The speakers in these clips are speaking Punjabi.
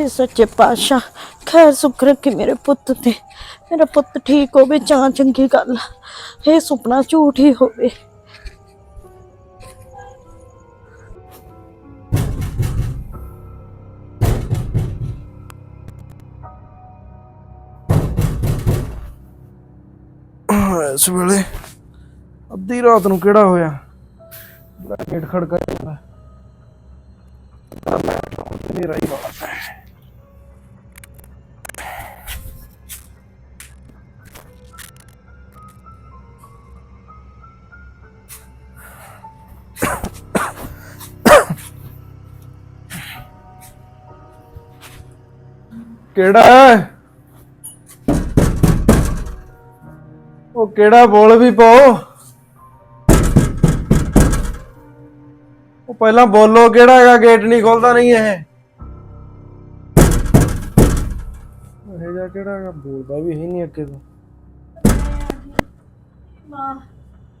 ਹੇ ਸੱਚੇ ਪਾਤਸ਼ਾਹ। ਖੈਰ ਸੁਖ ਰੱਖੀ ਮੇਰੇ ਪੁੱਤ ਤੇ ਮੇਰਾ ਪੁੱਤ ਠੀਕ ਹੋਵੇ, ਚਾਹ ਚੰਗੀ ਗੱਲ ਇਹ ਸੁਪਨਾ, ਝੂਠ ਹੀ ਹੋਵੇ। ਇਸ ਅੱਧੀ ਰਾਤ ਨੂੰ ਕਿਹੜਾ ਹੋਇਆ? ਜਿਹੜਾ ਗੇਟ ਖੜਕਾ ਜਾਂਦਾ। ਮੈਂ ਤਾਂ ਮੇਰਾ ਹੀ ਬਾਤ ਹੈ। ਕਿਹੜਾ ਹੈ? ਉਹ ਕਿਹੜਾ ਬੋਲ ਵੀ ਪਾਓ? ਉਹ ਪਹਿਲਾਂ ਬੋਲੋ ਕਿਹੜਾ ਹੈਗਾ? ਗੇਟ ਨਹੀਂ ਖੋਲਦਾ ਨਹੀਂ ਇਹ। ਇਹ ਜਾ ਕਿਹੜਾ ਹੈਗਾ? ਬੋਲਦਾ ਵੀ ਹੀ ਨਹੀਂ ਅੱਗੇ ਤੋਂ।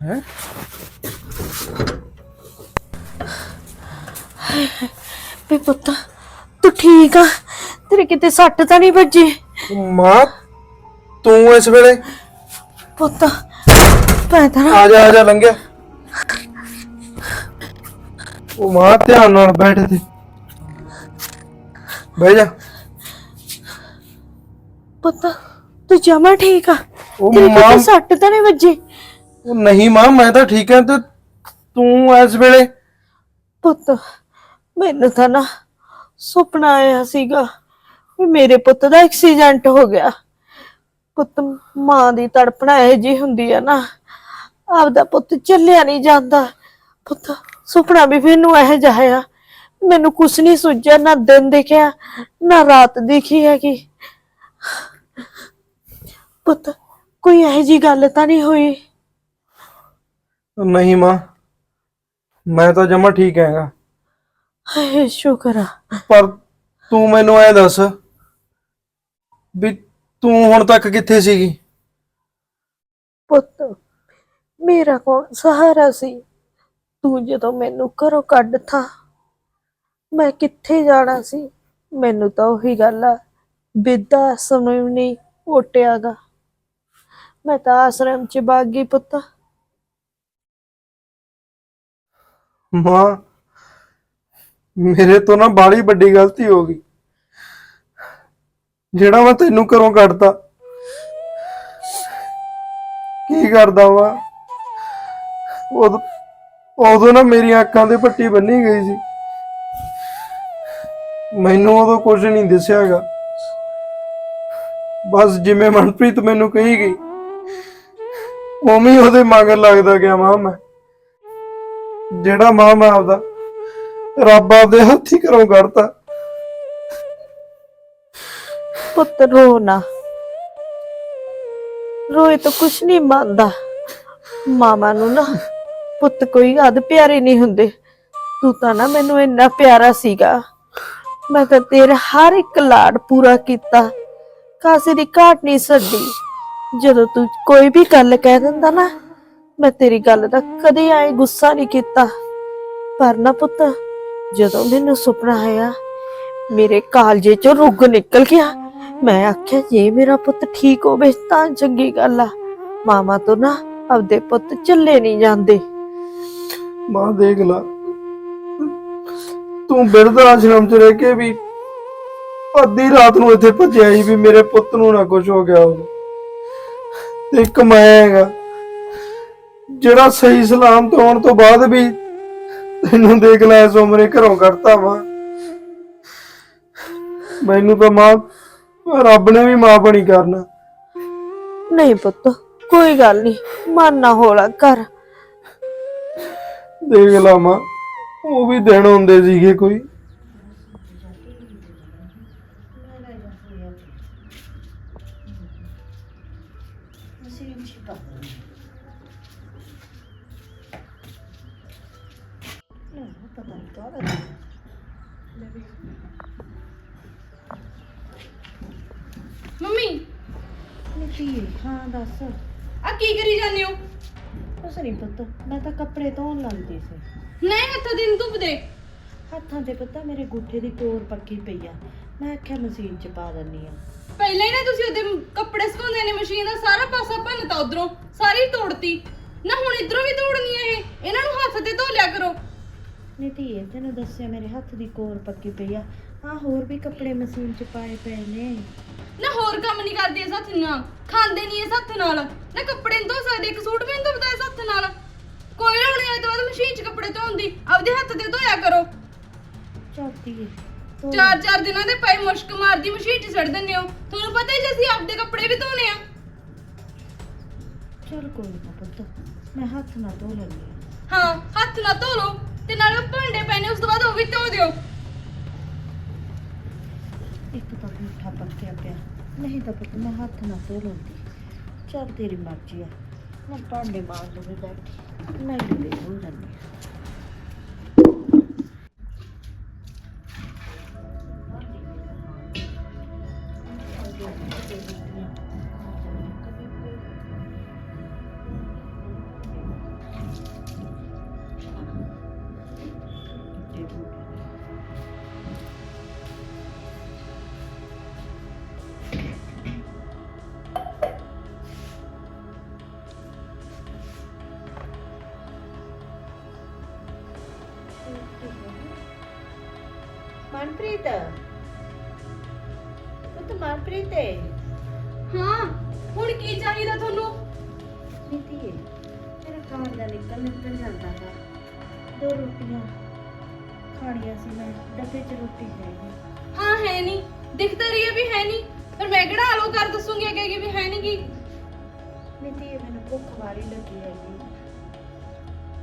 ਹੈ? ਵੇ ਪੁੱਤ ਤੂੰ ਠੀਕ ਆ? ਤੇਰੇ ਕਿਤੇ ਸੱਟ ਤਾਂ ਨਹੀਂ ਵੱਜੀ? ਮਾਂ ਤੂੰ ਇਸ ਵੇਲੇ? ਪੁੱਤ ਮੈਂ ਤਾਂ ਨਾ ਆ ਜਾ ਆ ਜਾ ਲੰਘਿਆ। ਉਹ ਮਾਂ ਧਿਆਨ ਨਾਲ ਬੈਠ ਤੇ ਬਹਿ ਜਾ। ਪੁੱਤ ਤੂੰ ਜਮਾ ਠੀਕ ਆ? ਉਹ ਤੇਰੇ ਮਾਂ ਸੱਟ ਤਾਂ ਨਹੀਂ ਵੱਜੀ? ਉਹ ਨਹੀਂ ਮਾਂ ਮੈਂ ਤਾਂ ਠੀਕ ਹਾਂ ਤੇ ਤੂੰ ਇਸ ਵੇਲੇ? ਪੁੱਤ ਮੈਨੂੰ ਤਾਂ ਨਾ ਸੁਪਨਾ ਆਇਆ ਸੀਗਾ ਵੀ ਮੇਰੇ ਪੁੱਤ ਦਾ ਐਕਸੀਡੈਂਟ ਹੋ ਗਿਆ। ਪੁੱਤ ਮਾਂ ਦੀ ਤੜਪਣਾ ਇਹ ਜੀ ਹੁੰਦੀ ਆ ਨਾ। ਆਪਦਾ ਪੁੱਤ ਚੱਲਿਆ ਨਹੀਂ ਜਾਂਦਾ। ਪੁੱਤ ਸੁਪਨਾ ਵੀ ਮੈਨੂੰ ਇਹ ਜਿਹਾ ਆ। ਮੈਨੂੰ ਕੁਛ ਨਹੀਂ ਸੁਝਿਆ, ਨਾ ਦਿਨ ਦੇਖਿਆ, ਨਾ ਰਾਤ ਦੇਖੀ ਹੈਗੀ। ਪੁੱਤ ਕੋਈ ਇਹੋ ਜੀ ਗੱਲ ਤਾਂ ਨਹੀਂ ਹੋਈ? ਨਹੀਂ ਮਾਂ, ਮੈਂ ਤਾਂ ਜਮਾ ਠੀਕ ਹੈਗਾ। ਹਾਏ ਸ਼ੁਕਰ ਆ। ਪਰ ਤੂੰ ਮੈਨੂੰ ਐ ਦੱਸ ਵੀ ਤੂੰ ਹੁਣ ਤੱਕ ਕਿੱਥੇ ਸੀਗੀ? ਪੁੱਤ ਮੇਰਾ ਕੌਣ ਸਹਾਰਾ ਸੀ? ਤੂੰ ਜਦੋਂ ਮੈਨੂੰ ਘਰੋਂ ਕੱਢਤਾ ਮੈਂ ਕਿੱਥੇ ਜਾਣਾ ਸੀ? ਮੈਨੂੰ ਤਾਂ ਉਹੀ ਗੱਲ ਆ ਬਿੱਦਾ ਸਮਝ ਨਹੀਂ ਓਟਿਆਗਾ ਮੈਂ ਤਾਂ ਆਸ਼ਰਮ ਚ ਬਾਗੀ ਪੁੱਤ। ਮਾਂ ਮੇਰੇ ਤੋਂ ਨਾ ਬਾਲੀ ਵੱਡੀ ਗਲਤੀ ਹੋ ਗਈ। ਜਿਹੜਾ ਮੈਂ ਤੈਨੂੰ ਘਰੋਂ ਕੱਢਤਾ, ਕੀ ਕਰਦਾ ਵਾ? ਉਦੋਂ ਉਦੋਂ ਨਾ ਮੇਰੀਆਂ ਅੱਖਾਂ ਤੇ ਪੱਟੀ ਬੰਨੀ ਗਈ ਸੀ। ਮੈਨੂੰ ਉਦੋਂ ਕੁਝ ਨਹੀਂ ਦਿਸਿਆਗਾ ਬਸ ਜਿਵੇਂ ਮਨਪ੍ਰੀਤ ਮੈਨੂੰ ਕਹੀ ਗਈ, ਉਵੇਂ ਹੀ ਉਹਦੇ ਮਗਰ ਲੱਗਦਾ ਗਿਆ ਮਾਂ ਮੈਂ। ਜਿਹੜਾ ਮਾਂ ਮੈਂ ਆਪਦਾ ਰੱਬ ਆਪਦੇ ਹੱਥੀ ਘਰੋਂ ਕੱਢਤਾ। ਪੁੱਤ ਰੋ ਨਾ। ਰੋਏ ਤਾਂ ਕੁਛ ਨਹੀਂ ਮੰਨਦਾ। ਮਾਮਾ ਨੂੰ ਨਾ ਪੁੱਤ ਕੋਈ ਹੱਦ ਪਿਆਰੇ ਨਹੀਂ ਹੁੰਦੇ। ਤੂੰ ਤਾਂ ਨਾ ਮੈਨੂੰ ਇੰਨਾ ਪਿਆਰਾ ਸੀਗਾ। ਮੈਂ ਤਾਂ ਤੇਰਾ ਹਰ ਇੱਕ ਲਾਡ ਪੂਰਾ ਕੀਤਾ। ਕਾਸੇ ਦੀ ਘਾਟ ਨਹੀਂ ਛੱਡੀ ਜਦੋਂ ਤੂੰ ਕੋਈ ਵੀ ਗੱਲ ਕਹਿ ਦਿੰਦਾ ਨਾ, ਮੈਂ ਤੇਰੀ ਗੱਲ ਦਾ ਕਦੇ ਆਏ ਗੁੱਸਾ ਨਹੀਂ ਕੀਤਾ। ਪਰ ਨਾ ਪੁੱਤ ਜਦੋਂ ਮੈਨੂੰ ਸੁਪਨਾ ਆਇਆ, ਮੇਰੇ ਕਾਲਜੇ ਚੋਂ ਰੁੱਗ ਨਿਕਲ ਗਿਆ, ਮੈਂ ਆਖਿਆ, ਜੇ ਮੇਰਾ ਪੁੱਤ ਠੀਕ ਹੋਵੇ ਤਾਂ ਚੰਗੀ ਗੱਲ ਆ। ਮਾਮਾ ਤੋਂ ਨਾ ਆਪਦੇ ਪੁੱਤ ਚੱਲੇ ਨਹੀਂ ਜਾਂਦੇ। ਮਾਂ, ਦੇਖ ਲਾ। ਤੂੰ ਬਿਰਧ ਆਸ਼ਰਮ ਚ ਰਹਿ ਕੇ ਵੀ ਅੱਧੀ ਰਾਤ ਨੂੰ ਇੱਥੇ ਭੱਜਿਆ ਸੀ ਵੀ ਮੇਰੇ ਪੁੱਤ ਨੂੰ ਨਾ ਕੁਝ ਹੋ ਗਿਆ ਹੋਵੇ। ਤੇ ਇੱਕ ਮੈਂ ਹੈਗਾ, ਜਿਹੜਾ ਸਹੀ ਸਲਾਮਤ ਹੋਣ ਤੋਂ ਬਾਅਦ ਵੀ ਤੈਨੂੰ ਦੇਖ ਲੈ ਇਸ ਉਮਰੇ ਘਰੋਂ ਕੱਢਤਾ ਵਾ। ਮੈਨੂੰ ਤਾਂ ਮਾਂ ਰੱਬ ਨੇ ਵੀ ਮਾਂ ਬਣੀ ਕਰਨਾ। ਨਹੀਂ ਪੁੱਤ ਕੋਈ ਗੱਲ ਨਹੀਂ ਮਨ ਨਾ ਹੌਲਾ ਕਰ। ਦੇਖ ਲਾ ਮਾਂ ਉਹ ਵੀ ਦਿਨ ਹੁੰਦੇ ਸੀਗੇ ਕੋਈ। ਦੱਸ। ਆ ਕੀ ਕਰੀ ਜਾਂਦੇ ਹੋ? ਕੁਛ ਨਹੀਂ ਪੁੱਤ ਮੈਂ ਤਾਂ ਕੱਪੜੇ ਧੋਣ ਲੱਗੀ ਸੀ। ਨਹੀਂ ਹੱਥਾਂ ਦਿਨ ਧੁੱਪ ਦੇ ਹੱਥਾਂ ਤੇ ਪਤਾ ਮੇਰੇ ਗੁੱਠੇ ਦੀ ਕੋਰ ਪੱਕੀ ਪਈ ਆ। ਮੈਂ ਆਖਿਆ ਮਸ਼ੀਨ 'ਚ ਪਾ ਦਿੰਨੀ ਆ। ਪਹਿਲਾਂ ਹੀ ਨਾ ਤੁਸੀਂ ਉਹਦੇ ਕੱਪੜੇ ਸੁਕਾਉਂਦੇ ਨੇ ਮਸ਼ੀਨ ਦਾ ਸਾਰਾ ਪਾਸਾ ਭੰਨਤਾ ਉਧਰੋਂ ਸਾਰੀ ਤੋੜਤੀ। ਨਾ ਹੁਣ ਇਧਰੋਂ ਵੀ ਤੋੜਨੀ ਹੈ ਇਹ? ਇਹਨਾਂ ਨੂੰ ਹੱਥ ਤੇ ਧੋ ਲਿਆ ਕਰੋ। ਨਹੀਂ ਧੀਏ ਤੈਨੂੰ ਦੱਸਿਆ ਮੇਰੇ ਹੱਥ ਦੀ ਕੋਰ ਪੱਕੀ ਪਈ ਆ। ਆ ਹੋਰ ਵੀ ਕੱਪੜੇ ਮਸ਼ੀਨ 'ਚ ਪਾਏ ਪਏ ਨੇ। ਨਾ ਹੋਰ ਕੰਮ ਨਹੀਂ ਕਰਦੇ ਇਸ ਹੱਥ ਨਾਲ ਖਾਂਦੇ ਨਹੀਂ ਇਸ ਹੱਥ ਨਾਲ ਨਾ ਕੱਪੜੇ ਨਹੀਂ ਧੋ ਸਕਦੇ ਇੱਕ ਸੂਟ ਵੀ ਨਹੀਂ ਧੋਦਾ ਇਸ ਹੱਥ ਨਾਲ। ਕੋਈ ਨਾ ਹੁਣ ਤੋਂ ਬਾਅਦ ਮਸ਼ੀਨ 'ਚ ਕੱਪੜੇ ਧੋਣ ਦੀ ਆਪਦੇ ਹੱਥ ਤੇ ਧੋਇਆ ਕਰੋ। ਲੈ। ਚਾਰ ਚਾਰ ਦਿਨਾਂ ਦੇ ਪਏ ਮੁਸ਼ਕ ਮਾਰਦੀ ਮਸ਼ੀਨ 'ਚ ਸੜ ਦਿੰਦੇ ਹੋ। ਤੁਹਾਨੂੰ ਪਤਾ ਹੀ ਜੇ ਅਸੀਂ ਆਪਦੇ ਕੱਪੜੇ ਵੀ ਧੋਨੇ ਆ। ਚੱਲ ਕੋਈ ਨਾ ਪੁੱਤ ਮੈਂ ਹੱਥ ਨਾਲ ਧੋ ਲੈਂਦੀ ਹਾਂ ਹੱਥ ਨਾਲ ਧੋ ਲਓ ਤੇ ਨਾਲ ਭਾਂਡੇ ਪੈਣੇ ਉਸ ਤੋਂ ਬਾਅਦ ਉਹ ਵੀ ਧੋ ਦਿਓ। ਇੱਕ ਤਾਂ ਮਿੱਠਾ ਪੱਕਿਆ ਪਿਆ ਨਹੀਂ ਤਾਂ ਪੁੱਤ, ਮੈਂ ਹੱਥ ਨਾ ਧੋ ਲੈਂਦੀ। ਚੱਲ ਤੇਰੀ ਮਰਜ਼ੀ ਆ। ਮੈਂ ਭਾਂਡੇ ਮਾਰ ਲੂੰਗੀ ਬੈਠੀ। ਮੈਂ ਵੀ ਧੋ ਲੈਂਦੀ ਮਨਪ੍ਰੀਤ? ਪੁੱਤ ਮਨਪ੍ਰੀਤ ਹੈ ਹਾਂ ਹੁਣ ਕੀ ਚਾਹੀਦਾ ਤੁਹਾਨੂੰ? ਨੀਤੀ ਹੈ ਮੇਰਾ ਖਾਣ ਦਾ ਨਿਕਲ ਨਿਕਲ ਜਾਂਦਾ ਹੈ ਦੋ ਰੋਟੀਆਂ ਖਾਣੀਆਂ ਸੀ ਮੈਂ ਡੱਬੇ 'ਚ ਰੋਟੀ ਹੈਗੀ ਹਾਂ ਹੈ ਨਹੀਂ। ਦਿਖਦਾ ਰਹੀ ਹੈ ਵੀ ਹੈ ਨਹੀਂ। ਪਰ ਮੈਂ ਕਿਹੜਾ ਆਲੋ ਕਰ ਦੱਸੂਗੀ ਅੱਗੇ ਕਿ ਵੀ ਹੈ ਨਹੀਂ ਗੀ। ਨੀਤੀ ਹੈ ਮੈਨੂੰ ਭੁੱਖ ਮਾਰੀ ਲੱਗੀ ਹੈਗੀ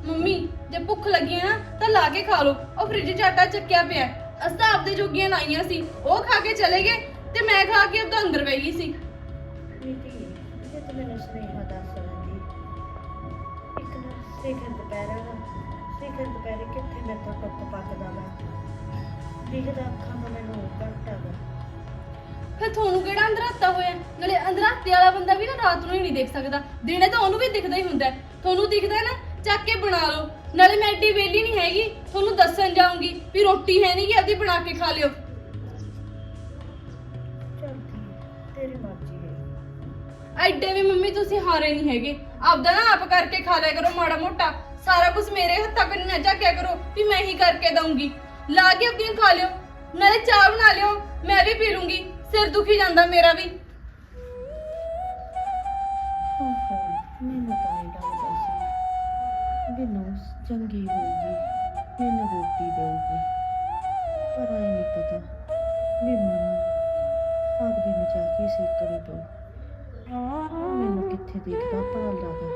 ਮੰਮੀ ਜੇ ਭੁੱਖ ਲੱਗੀ ਹੈ ਨਾ ਤਾਂ ਲਾ ਕੇ ਖਾ ਲਓ। ਉਹ ਫ੍ਰਿਜ 'ਚ ਆਟਾ ਚੱਕਿਆ ਪਿਆ ਹੈ। ਅਸੀਂ ਤਾਂ ਆਪਦੇ ਜੋਗੀਆਂ ਲਾਈਆਂ ਸੀ। ਉਹ ਖਾ ਕੇ ਚਲੇ ਗਏ ਤੇ ਮੈਂ ਖਾ ਕੇ ਆਪਦਾ ਅੰਦਰ ਬਹਿ ਗਈ ਸੀ। ਨੀਤੀ ਜੇ ਤੂੰ ਮੈਨੂੰ ਸੁਨੇਹਾ ਦੱਸ ਦਿੰਦੀ ਇੱਕ ਨਾ ਸਿਖਰ ਦੁਪਹਿਰ ਦਾ ਸਿਖਰ ਦੁਪਹਿਰੇ ਕਿੱਥੇ ਮੇਰੇ ਤੋਂ ਟੁੱਕ ਪੱਕਦਾ ਵਾ? ਦਿਖਦਾ ਅੱਖਾਂ ਨੂੰ ਮੈਨੂੰ ਘੱਟ ਆਗਾ ਫਿਰ ਤੁਹਾਨੂੰ ਕਿਹੜਾ ਅੰਦਰਾਤਾ ਹੋਇਆ? ਨਾਲੇ ਅੰਦਰਾਤੇ ਵਾਲਾ ਬੰਦਾ ਵੀ ਨਾ ਰਾਤ ਨੂੰ ਹੀ ਨਹੀਂ ਦੇਖ ਸਕਦਾ। ਦਿਨੇ ਤਾਂ ਉਹਨੂੰ ਵੀ ਦਿਖਦਾ ਹੀ ਹੁੰਦਾ। ਹੈ। ਤੁਹਾਨੂੰ ਦਿਖਦਾ ਹੈ ਨਾ ਚੱਕ ਕੇ ਬਣਾ ਲਓ। ਨਾਲੇ ਮੈਂ ਐਡੀ ਵੇਲੀ ਨਹੀਂ ਹੈਗੀ ਤੁਹਾਨੂੰ ਦੱਸਣ ਜਾਊਂਗੀ ਵੀ ਰੋਟੀ ਹੈ ਨਹੀਂ ਕਿ ਅੱਧੀ ਬਣਾ ਕੇ ਖਾ ਲਿਓ। ਚੱਲ ਠੀਕ ਤੇਰੀ ਮਰਜ਼ੀ ਹੈ। ਐਡੇ ਵੀ ਮੰਮੀ ਤੁਸੀਂ ਹਾਰੇ ਨਹੀਂ ਹੈਗੇ। ਆਪਦਾ ਨਾ ਆਪ ਕਰਕੇ ਖਾ ਲਿਆ ਕਰੋ ਮਾੜਾ ਮੋਟਾ। ਸਾਰਾ ਕੁਝ ਮੇਰੇ ਹੱਥਾਂ ਕੋਲ ਨਾ ਝਾਕਿਆ ਕਰੋ ਵੀ ਮੈਂ ਹੀ ਕਰਕੇ ਦਊਂਗੀ। ਲਾ ਕੇ ਆਪਦੀਆਂ ਖਾ ਲਿਓ ਨਾਲੇ ਚਾਹ ਬਣਾ ਲਿਓ ਮੈਂ ਵੀ ਪੀ ਲੂੰਗੀ। ਸਿਰ ਦੁਖੀ ਜਾਂਦਾ ਮੇਰਾ ਵੀ। ਮਜ਼ਾਕੀ ਤੋਂ? ਮੈਨੂੰ ਕਿੱਥੇ ਦੇਖਦਾ ਭਾਲਦਾ ਗਾ?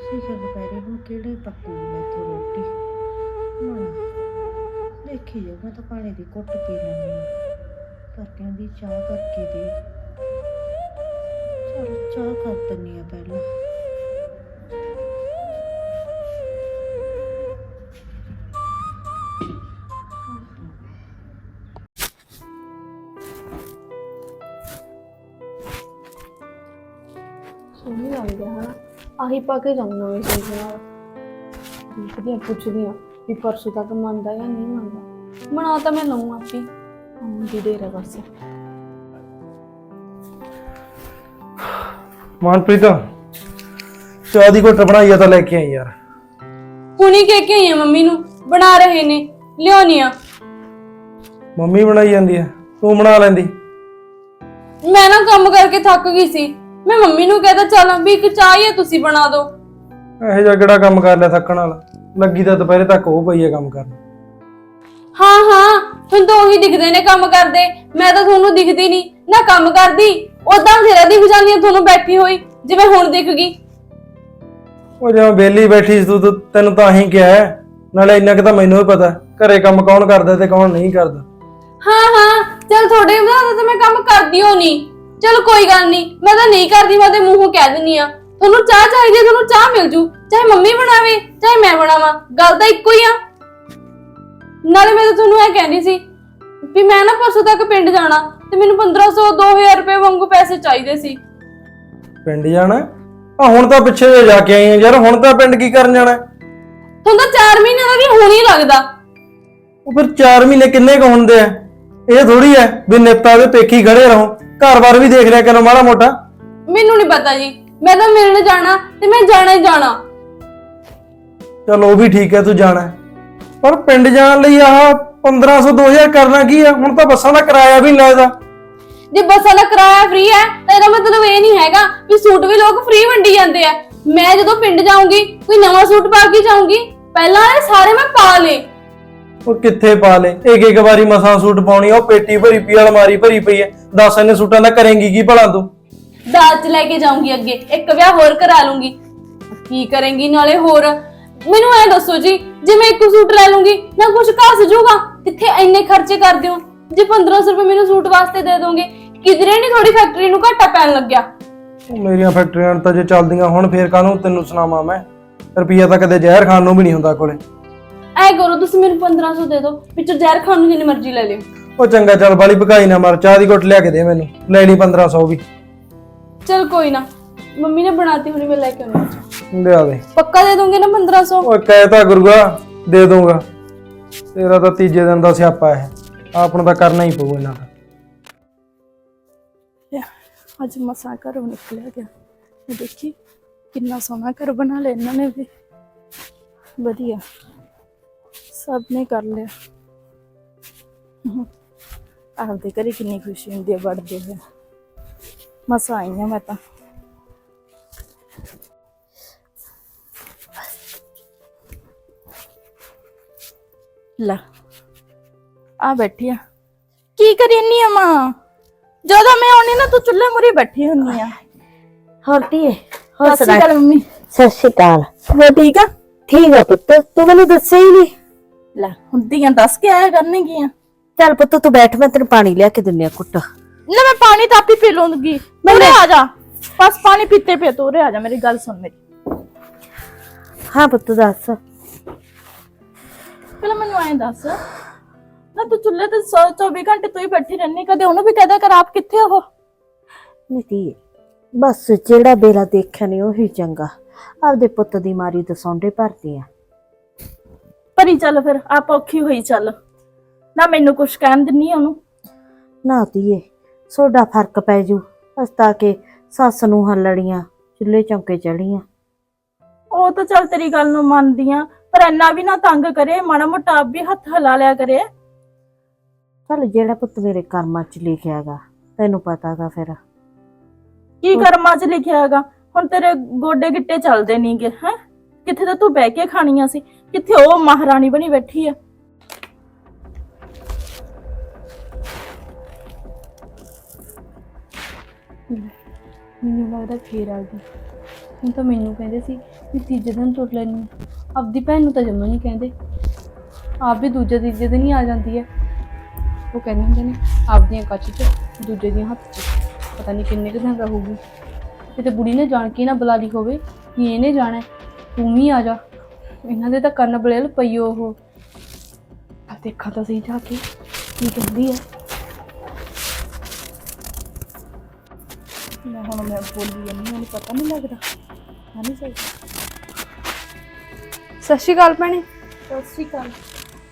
ਸਿਖਰ ਦੁਪਹਿਰੇ ਹੁਣ ਕਿਹੜੇ ਪੱਕੂ ਮੈਥੋਂ ਰੋਟੀ? ਹੁਣ ਦੇਖੀ ਜਾ ਮੈਂ ਤਾਂ ਪਾਣੀ ਦੀ ਘੁੱਟ ਪੀ ਲੈਂਦੀ ਹਾਂ। ਪਰ ਕਹਿੰਦੀ ਚਾਹ ਕਰਕੇ ਦੇ। ਚਲ ਚਾਹ ਕਰ ਦਿੰਨੀ ਆ ਪਹਿਲਾਂ। ਸੋਹਣੀ ਲੱਗਦੀ ਹੈ। ਹਨਾ ਆਹੀ ਪਾ ਕੇ ਜਾਊਂ ਨਵੇਂ ਸੂਟ ਨਾਲ ਦੇਖਦੀ ਹਾਂ ਪੁੱਛਦੀ ਹਾਂ ਵੀ ਪਰਸੋਂ ਤੱਕ ਮੰਨਦਾ ਜਾਂ ਨਹੀਂ ਮੰਨਦਾ। ਮਨਾ ਤਾਂ ਮੈਂ ਲਊਂ ਆਪੀ। ਆਉਂਦੀ ਦੇਰ ਹੈ ਬਸ। ਮਨਪ੍ਰੀਤ ਚਾਹ ਦੀ ਘੁੱਟ ਬਣਾਈ ਆ ਤਾਂ ਲੈ ਕੇ ਆਈ ਯਾਰ। ਹੁਣੀ ਕਹਿ ਕੇ ਆਈ ਆ ਮੰਮੀ ਨੂੰ ਬਣਾ ਰਹੇ ਨੇ ਲਿਆਉਣੀ ਆ। ਮੰਮੀ ਬਣਾਈ ਜਾਂਦੀ ਆ ਤੂੰ ਬਣਾ ਲੈਂਦੀ। ਮੈਂ ਨਾ ਕੰਮ ਕਰਕੇ ਥੱਕ ਗਈ ਸੀ। ਮੈਂ ਮੰਮੀ ਨੂੰ ਕਹਿਦਾ ਚੱਲ ਵੀ ਇੱਕ ਚਾਹ ਹੀ ਆ ਤੁਸੀਂ ਬਣਾ ਦਿਓ। ਇਹੋ ਜਿਹਾ ਕਿਹੜਾ ਕੰਮ ਕਰ ਲਿਆ ਥੱਕਣ ਵਾਲਾ? ਲੱਗੀ ਤਾਂ ਦੁਪਹਿਰੇ ਤੱਕ ਉਹ ਪਈ ਆ ਕੰਮ ਕਰਨ। ਹਾਂ ਹਾਂ ਹੁਣ ਤਾਂ ਉਹੀ ਦਿਖਦੇ ਨੇ ਕੰਮ ਕਰਦੇ। ਮੈਂ ਤਾਂ ਤੁਹਾਨੂੰ ਦਿਖਦੀ ਨਹੀਂ। ਨਾ ਕੰਮ ਕਰਦੀ ਉਦਾਂ ਤੇਰਾ ਦਿਖ ਜਾਂਦੀ ਆ ਤੁਹਾਨੂੰ ਬੈਠੀ ਹੋਈ ਜਿਵੇਂ ਹੁਣ ਦਿਖ ਗਈ। ਉਹ ਜਿਵੇਂ ਬੇਲੀ ਬੈਠੀ ਸੀ ਤੂੰ ਤੂੰ- ਤੈਨੂੰ ਤਾਂ ਹੀ ਕਿਹਾ ਹੈ। ਨਾਲੇ ਇੰਨਾ ਕਿ ਤਾਂ ਮੈਨੂੰ ਵੀ ਪਤਾ ਘਰੇ ਕੰਮ ਕੌਣ ਕਰਦਾ ਤੇ ਕੌਣ ਨਹੀਂ ਕਰਦਾ। ਹਾਂ ਹਾਂ ਚਲ ਤੁਹਾਡੇ ਬਣਾ ਤਾਂ ਮੈਂ ਕੰਮ ਕਰਦੀ ਹੋ ਨਹੀਂ ਚਲ ਕੋਈ ਗੱਲ ਨਹੀਂ ਮੈਂ ਤਾਂ ਨਹੀਂ ਕਰਦੀ ਮੈਂ ਤੇ ਮੂੰਹੋਂ ਕਹਿ ਦਿੰਨੀ ਆ ਤੁਹਾਨੂੰ ਚਾਹ ਚਾਹੀਦੀ ਆ, ਤੁਹਾਨੂੰ ਚਾਹ ਮਿਲ ਜੂ। ਚਾਹੇ ਮੰਮੀ ਬਣਾਵੇ ਚਾਹੇ ਮੈਂ ਬਣਾਵਾਂ ਗੱਲ ਤਾਂ ਇੱਕੋ ਹੀ ਆ। ਨਾਲੇ ਮੈਂ ਤਾਂ ਤੁਹਾਨੂੰ ਇਹ ਕਹਿੰਦੀ ਸੀ ਵੀ ਮੈਂ ਨਾ ਪਰਸੋਂ ਤੱਕ ਪਿੰਡ ਜਾਣਾ ਤੇ ਮੈਨੂੰ 1500 2000 ਰੁਪਏ ਵਾਂਗੂ ਪੈਸੇ ਚਾਹੀਦੇ ਸੀ। ਪਿੰਡ ਜਾਣਾ? ਆ ਹੁਣ ਤਾਂ ਪਿੱਛੇ ਜਿਹੇ ਜਾ ਕੇ ਆਈ ਆ ਯਾਰ ਹੁਣ ਤਾਂ ਪਿੰਡ ਕੀ ਕਰਨ ਜਾਣਾ? ਤੁਹਾਨੂੰ ਤਾਂ 4 ਮਹੀਨੇ ਦਾ ਵੀ ਹੁਣ ਹੀ ਲੱਗਦਾ। ਉਹ ਫਿਰ 4 ਮਹੀਨੇ ਕਿੰਨੇ ਕੁ ਹੁੰਦੇ ਆ? ਇਹ ਥੋੜੀ ਐ ਵੀ ਨਿੱਤਾ ਦੇ ਪੇਖੀ ਖੜੇ ਰਹੋ। ਘਰ-ਬਾਰ ਵੀ ਦੇਖ ਲਿਆ ਕਰੋ ਮਾੜਾ ਮੋਟਾ। ਮੈਨੂੰ ਨਹੀਂ ਪਤਾ ਜੀ। ਮੈਂ ਤਾਂ ਮਿਲਣ ਜਾਣਾ ਤੇ ਮੈਂ ਜਾਣਾ ਹੀ ਜਾਣਾ। ਚਲ ਉਹ ਵੀ ਠੀਕ ਹੈ ਤੂੰ ਜਾਣਾ। ਹੈ। ਪਰ ਪਿੰਡ ਜਾਣ ਲਈ ਆਹ 1500 2000 ਕਰਨਾ ਕੀ ਆ? ਹੁਣ ਤਾਂ ਬੱਸਾਂ ਦਾ ਕਿਰਾਇਆ ਵੀ ਨਹੀਂ ਲੱਗਦਾ ਜੇ ਬੱਸਾਂ ਦਾ ਕਿਰਾਇਆ ਫ੍ਰੀ ਹੈ ਤਾਂ ਇਹਦਾ ਮਤਲਬ ਇਹ ਨਹੀਂ ਹੈਗਾ ਵੀ ਸੂਟ ਵੀ ਲੋਕ ਫ੍ਰੀ ਵੰਡੀ ਜਾਂਦੇ ਆ। ਮੈਂ ਜਦੋਂ ਪਿੰਡ ਜਾਊਂਗੀ ਕੋਈ ਨਵਾਂ ਸੂਟ ਪਾ ਕੇ ਜਾਊਂਗੀ ਪਹਿਲਾਂ ਇਹ ਸਾਰੇ ਮੈਂ ਪਾ ਲਏ। ਉਹ ਕਿੱਥੇ ਪਾ ਲੇ ਇੱਕ ਇੱਕ ਵਾਰੀ ਮਸਾਂ ਸੂਟ ਪਾਉਣੀ ਆ, ਉਹ ਪੇਟੀ ਭਰੀ ਪਈ ਅਲਮਾਰੀ ਭਰੀ ਪਈ ਐ ਦੱਸ ਇਹਨੇ ਸੂਟਾਂ ਦਾ ਕਰੇਂਗੀ ਕੀ ਭਲਾ ਤੂੰ? ਦਾਜ ਚ ਲੈ ਕੇ ਜਾਊਂਗੀ ਅੱਗੇ ਇੱਕ ਵਿਆਹ ਹੋਰ ਕਰਾ ਲੂੰਗੀ। ਕੀ ਕਰਾਂਗੀ ਨਾਲੇ ਹੋਰ? ਮੈਨੂੰ ਐ ਦੱਸੋ ਜੀ ਜੇ ਮੈਂ ਇੱਕ ਸੂਟ ਲੈ ਲੂੰਗੀ ਨਾ ਕੁਝ ਘਸ ਜਾਊਗਾ ਕਿੱਥੇ ਇੰਨੇ ਖਰਚੇ ਕਰਦੇ ਹੋ? ਜੇ 1500 ਰੁਪਏ ਮੈਨੂੰ ਸੂਟ ਵਾਸਤੇ ਦੇ ਦੋਗੇ ਕਿਧਰੇ ਨਹੀਂ ਥੋੜੀ ਫੈਕਟਰੀ ਨੂੰ ਘਾਟਾ ਪੈਣ ਲੱਗਿਆ? ਉਹ ਮੇਰੀਆਂ ਫੈਕਟਰੀਆਂ ਤਾਂ ਜੇ ਚੱਲਦੀਆਂ ਹੁਣ ਫੇਰ ਕਾਹਨੂੰ ਤੈਨੂੰ ਸੁਣਾਵਾਂ ਮੈਂ? ਰੁਪਈਆ ਤਾਂ ਕਦੇ ਜ਼ਹਿਰ ਖਾਣ ਨੂੰ ਵੀ ਨਹੀਂ ਹੁੰਦਾ ਕੋਲੇ। ਐ ਕਰੋ ਤੁਸੀਂ ਮੈਨੂੰ 1500 ਦੇ ਦਿਓ ਵਿੱਚੋਂ ਜ਼ਹਿਰ ਖਾਣ ਨੂੰ ਜਿੰਨੀ ਮਰਜ਼ੀ ਲੈ ਲਿਓ। ਉਹ ਚੰਗਾ ਚੱਲ ਬਾਲੀ ਭਕਾਈ ਨਾ ਮਰ ਚਾਹ ਦੀ ਘੁੱਟ ਲਿਆ ਕੇ ਦੇ ਮੈਨੂੰ ਲੈ ਲਈ 1500 ਵੀ। ਚਲ ਕੋਈ ਨਾ ਮੰਮੀ ਨੇ ਬਣਾਤੀ ਹੁਣੀ ਮੈਂ ਲੈ ਕੇ ਆਉਂਦੀ ਲਿਆ ਦੇ। ਪੱਕਾ ਦੇ ਦੋਗੇ ਨਾ 1500 ਓਏ ਕਹਿਤਾ ਗੁਰੂਆ ਦੇ ਦੂੰਗਾ ਤੇਰਾ ਤਾਂ ਤੀਜੇ ਦਿਨ ਦਾ ਸਿਆਪਾ ਹੈ। ਆਪਣਾ ਤਾਂ ਕਰਨਾ ਹੀ ਪਊ ਇਹਨਾਂ ਦਾ। ਅੱਜ ਮਸਾਂ ਘਰੋਂ ਨਿਕਲਿਆ ਗਿਆ। ਇਹ ਦੇਖੀ ਕਿੰਨਾ ਸੋਹਣਾ ਘਰ ਬਣਾ ਲਿਆ ਇਹਨਾਂ ਨੇ ਵੀ। ਵਧੀਆ। ਸਭ ਨੇ ਕਰ ਲਿਆ। ਹਮ, ਆਪਦੇ ਘਰੇ ਕਿੰਨੀ ਖੁਸ਼ੀ ਹੁੰਦੀ ਹੈ ਵੜਦੇ ਹੋਏ। ਮਸਾਂ ਆਈ ਹਾਂ ਮੈਂ ਤਾਂ। ਲੈ ਆ ਬੈਠੀ ਆ। ਕੀ ਕਰੀ ਨੀ ਆ ਮਾਂ? ਜਦੋਂ ਮੈਂ ਆਉਣੀ ਨਾ ਤੂੰ ਚੁੱਲ੍ਹੇ ਮੁਰੀ ਬੈਠੀ ਹੁੰਨੀ ਆ। ਹੋਰ ਧੀਏ ਹੋਰ ਸਤਿ ਸ਼੍ਰੀ ਅਕਾਲ ਮੰਮੀ। ਸਤਿ ਸ਼੍ਰੀ ਅਕਾਲ। ਠੀਕ ਆ? ਠੀਕ ਆ ਪੁੱਤ ਤੂੰ ਮੈਨੂੰ ਦੱਸਿਆ ਹੀ ਨਹੀਂ। ਲੈ ਹੁੰਦੀਆਂ ਦੱਸ ਕੇ ਆਇਆ ਕਰਨਗੀਆਂ। ਚੱਲ ਪੁੱਤ ਤੂੰ ਬੈਠ ਮੈਂ ਤੈਨੂੰ ਪਾਣੀ ਲਿਆ ਕੇ ਦਿੰਨੀ ਆ ਕੁੱਟ ਨਾ ਮੈਂ ਪਾਣੀ ਤਾਂ ਆਪੀ ਪੀ ਲੂੰਗੀ ਉਰੇ ਆ ਜਾ। ਬਸ ਪਾਣੀ ਪੀਤੇ ਪਏ ਤੂੰ ਉਰੇ ਆ ਜਾ ਮੇਰੀ ਗੱਲ ਸੁਣ ਮੇਰੀ। ਹਾਂ ਪੁੱਤ ਦੱਸ। ਪਹਿਲਾਂ ਮੈਨੂੰ ਐਂ ਦੱਸ। ਨਾ ਤੂੰ ਚੁੱਲ੍ਹੇ ਤੇ 24 ਘੰਟੇ ਤੂੰ ਹੀ ਬੈਠੀ ਰਹਿਨੀ ਕਦੇ ਉਹਨੂੰ ਵੀ ਕਹਦਾ ਕਰ ਆਪ ਕਿੱਥੇ ਹੋ ਨੀ ਧੀਏ ਬਸ ਜਿਹੜਾ ਬੇਲਾ ਦੇਖਿਆ ਨਹੀਂ ਉਹੀ ਚੰਗਾ। ਆਪਦੇ ਪੁੱਤ ਦੀ ਮਾਰੀ ਤਾਂ ਸੌਂਡੇ ਭਰਦੀ ਆ। ਪਰੀ ਚੱਲ ਫਿਰ ਆਪ ਔਖੀ ਹੋਈ ਚੱਲ। ਨਾ ਮੈਨੂੰ ਕੁਛ ਕਹਿਣ ਦਿੰਨੀ ਉਹਨੂੰ? ਨਾ ਧੀਏ ਸੋਡਾ ਫ਼ਰਕ ਪੈ ਜੂ। ਹਸਤਾ ਕੇ ਸੱਸ ਨੂੰ ਹੱਲੜੀਆਂ ਚੁੱਲ੍ਹੇ ਚੌਂਕੇ ਚੜੀਆਂ ਉਹ ਤਾਂ ਚੱਲ ਤੇਰੀ ਗੱਲ ਨੂੰ ਮੰਨਦੀ ਆ ਪਰ ਇੰਨਾ ਵੀ ਨਾ ਤੰਗ ਕਰੇ ਮਾੜਾ ਮੋਟਾ ਆਪ ਵੀ ਹੱਥ ਹਿਲਾ ਲਿਆ ਕਰੇ। ਚੱਲ ਜਿਹੜਾ ਪੁੱਤ ਮੇਰੇ ਕਰਮਾਂ 'ਚ ਲਿਖਿਆਗਾ ਤੈਨੂੰ ਪਤਾਗਾ ਫਿਰ। ਕੀ ਕਰਮਾਂ 'ਚ ਲਿਖਿਆ ਹੈਗਾ? ਹੁਣ ਤੇਰੇ ਗੋਡੇ ਗਿੱਟੇ ਚੱਲਦੇ ਨਹੀਂਗੇ ਹੈ? ਕਿੱਥੇ ਤਾਂ ਤੂੰ ਬਹਿ ਕੇ ਖਾਣੀਆਂ ਸੀ? ਕਿੱਥੇ ਉਹ ਮਹਾਰਾਣੀ ਬਣੀ ਬੈਠੀ ਆ? ਮੈਨੂੰ ਲੱਗਦਾ ਫੇਰ ਆ ਗਈ। ਹੁਣ ਤਾਂ ਮੈਨੂੰ ਕਹਿੰਦੇ ਸੀ ਵੀ ਤੀਜੇ ਦਿਨ ਤੁਰ ਲੈਣੀ। ਆਪਦੀ ਭੈਣ ਨੂੰ ਤਾਂ ਜੰਮਾ ਨਹੀਂ ਕਹਿੰਦੇ। ਆਪ ਵੀ ਦੂਜੇ ਤੀਜੇ ਦਿਨ ਹੀ ਆ ਜਾਂਦੀ ਹੈ। ਉਹ ਕਹਿੰਦੇ ਹੁੰਦੇ ਨੇ, ਆਪਦੀਆਂ ਕੱਚ 'ਚ, ਦੂਜੇ ਦੀਆਂ ਹੱਥ 'ਚ। ਪਤਾ ਨਹੀਂ ਕਿੰਨੇ ਕੁ ਦਿਨ ਰਹੂਗੀ। ਕਿਤੇ ਬੁੜੀ ਨੇ ਜਾਣ ਕੇ ਨਾ ਬੁਲਾ ਲਈ ਹੋਵੇ ਕਿ ਇਹਨੇ ਜਾਣਾ ਤੂੰ ਵੀ ਆ ਜਾ। ਇਹਨਾਂ ਦੇ ਤਾਂ ਕੰਨ ਬਲੇਲ ਪਈ ਉਹ। ਆ ਦੇਖਾ ਤਾਂ ਸਹੀ ਜਾ ਕੇ ਕੀ ਕਹਿੰਦੀ ਹੈ। ਹੁਣ ਮੈਂ ਬੋਲੀ ਜਾਂਦੀ ਮੈਨੂੰ ਪਤਾ ਨਹੀਂ ਲੱਗਦਾ। ਹੈ ਨਹੀਂ ਸਹੀ। ਸਤਿ ਸ਼੍ਰੀ ਅਕਾਲ ਭੈਣੇ। ਸਤਿ ਸ਼੍ਰੀ ਅਕਾਲ।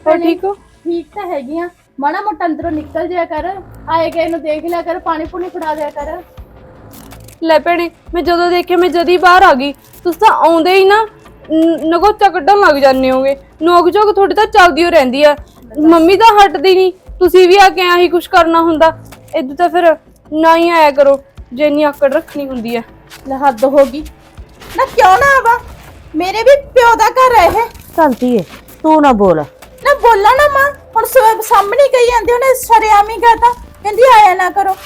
ਹੋਰ ਠੀਕ ਹੋ? ਠੀਕ ਤਾਂ ਹੈਗੀ ਆ। ਮਾੜਾ ਮੋਟਾ ਅੰਦਰੋਂ ਨਿਕਲ ਜਾਇਆ ਕਰ। ਆਏ ਗਏ ਨੂੰ ਦੇਖ ਲਿਆ ਕਰ ਪਾਣੀ ਪੂਣੀ ਫੜਾ ਦਿਆ ਕਰ। ਲੈ ਭੈਣੇ ਮੈਂ ਜਦੋਂ ਦੇਖਿਆ ਮੈਂ ਜਦੀ ਬਾਹਰ ਆ ਗਈ। ਤੁਸੀਂ ਤਾਂ ਆਉਂਦੇ ਹੀ ਨਾ ਨਗੋਚਾ ਕੱਢਣ ਲੱਗ ਜਾਂਦੇ ਹੋਗੇ। ਨੋਕ ਝੋਕ ਤੁਹਾਡੀ ਤਾਂ ਚੱਲਦੀ ਹੋ ਰਹਿੰਦੀ ਆ। ਮੰਮੀ ਤਾਂ ਹਟਦੀ ਨਹੀਂ। ਤੁਸੀਂ ਵੀ ਆ ਕੇ ਆਹੀ ਕੁਝ ਕਰਨਾ ਹੁੰਦਾ। ਇਦੋਂ ਤਾਂ ਫਿਰ ਨਾ ਹੀ ਆਇਆ ਕਰੋ। ਜੇ ਇੰਨੀ ਆਕੜ ਰੱਖਣੀ ਹੁੰਦੀ ਆ ਲੈ ਹੱਦ ਹੋ ਗਈ। ਨਾ ਕਿਉਂ ਨਾ ਆਵਾ? ਮੇਰੇ ਵੀ ਪਿਓ ਦਾ ਘਰ ਹੈ ਇਹ। ਚੱਲ ਧੀਏ ਤੂੰ ਨਾ ਬੋਲ। ਨਾ ਬੋਲਾ ਨਾ ਮਾਂ। ਹੁਣ ਸਵੇਰ ਸਾਹਮਣੇ ਹੀ ਕਹੀ ਜਾਂਦੀ ਉਹਨੇ ਸ਼ਰਿਆਮੀ ਕਹਤਾ। ਕਹਿੰਦੀ ਆਇਆ ਨਾ ਕਰੋ।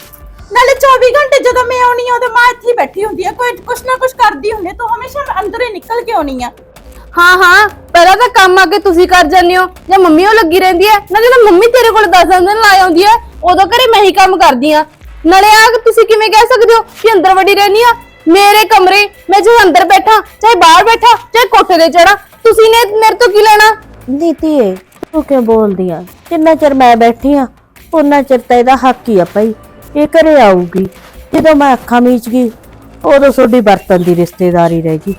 ਨਾਲੇ 24 ਘੰਟੇ ਜਦੋਂ ਮੈਂ ਆਉਣੀ ਆ ਉਹਦੇ ਮਾਂ ਇੱਥੇ ਹੀ ਬੈਠੀ ਹੁੰਦੀ ਆ। ਕੋਈ ਕੁਛ ਨਾ ਕੁਛ ਕਰਦੀ ਹੁੰਦੀ ਆ, ਤੂੰ ਹਮੇਸ਼ਾ ਅੰਦਰ ਹੀ ਨਿਕਲ ਕੇ ਆਉਣੀ ਆ। ਹਾਂ ਹਾਂ। ਪਹਿਲਾਂ ਤਾਂ ਕੰਮ ਆ ਕੇ ਤੁਸੀਂ ਕਰ ਜਾਂਦੇ ਹੋ। ਜਾਂ ਮੰਮੀ ਉਹ ਲੱਗੀ ਰਹਿੰਦੀ ਹੈ ਨਾਲੇ ਤਾਂ ਮੰਮੀ ਤੇਰੇ ਕੋਲ 10 ਦਿਨ ਲਾ ਆਉਂਦੀ ਹੈ ਉਦੋਂ ਘਰੇ ਮੈਂ ਹੀ ਕੰਮ ਕਰਦੀ ਆ। ਨਾਲੇ ਆ ਤੁਸੀਂ ਕਿਵੇਂ ਕਹਿ ਸਕਦੇ ਹੋ ਕਿ ਅੰਦਰ ਵੜੀ ਰਹਿੰਦੀ ਆ? ਮੇਰੇ ਕਮਰੇ ਮੈਂ ਚਾਹੇ ਅੰਦਰ ਬੈਠਾ ਚਾਹੇ ਬਾਹਰ ਬੈਠਾ ਚਾਹੇ ਕੋਠੇ ਤੇ ਚੜਾ ਤੁਸੀਂ ਨੇ ਮੇਰੇ ਤੋਂ ਕੀ ਲੈਣਾ? ਨੀ ਧੀਏ ਤੂੰ ਕਿਉਂ ਬੋਲਦੀ ਆ? ਜਿੰਨਾ ਚਿਰ ਮੈਂ ਬੈਠੀ ਆ ਉਹਨਾਂ ਚਿਰ ਤਾਂ ਇਹਦਾ ਹੱਕ ਹੀ ਆ ਭਾਈ। ਇਹ ਘਰੇ ਆਊਗੀ। ਜਦੋਂ ਮੈਂ ਅੱਖਾਂ ਮੀਚ ਗਈ ਉਦੋਂ ਤੁਹਾਡੀ ਬਰਤਨ ਦੀ ਰਿਸ਼ਤੇਦਾਰੀ ਰਹਿ ਗਈ।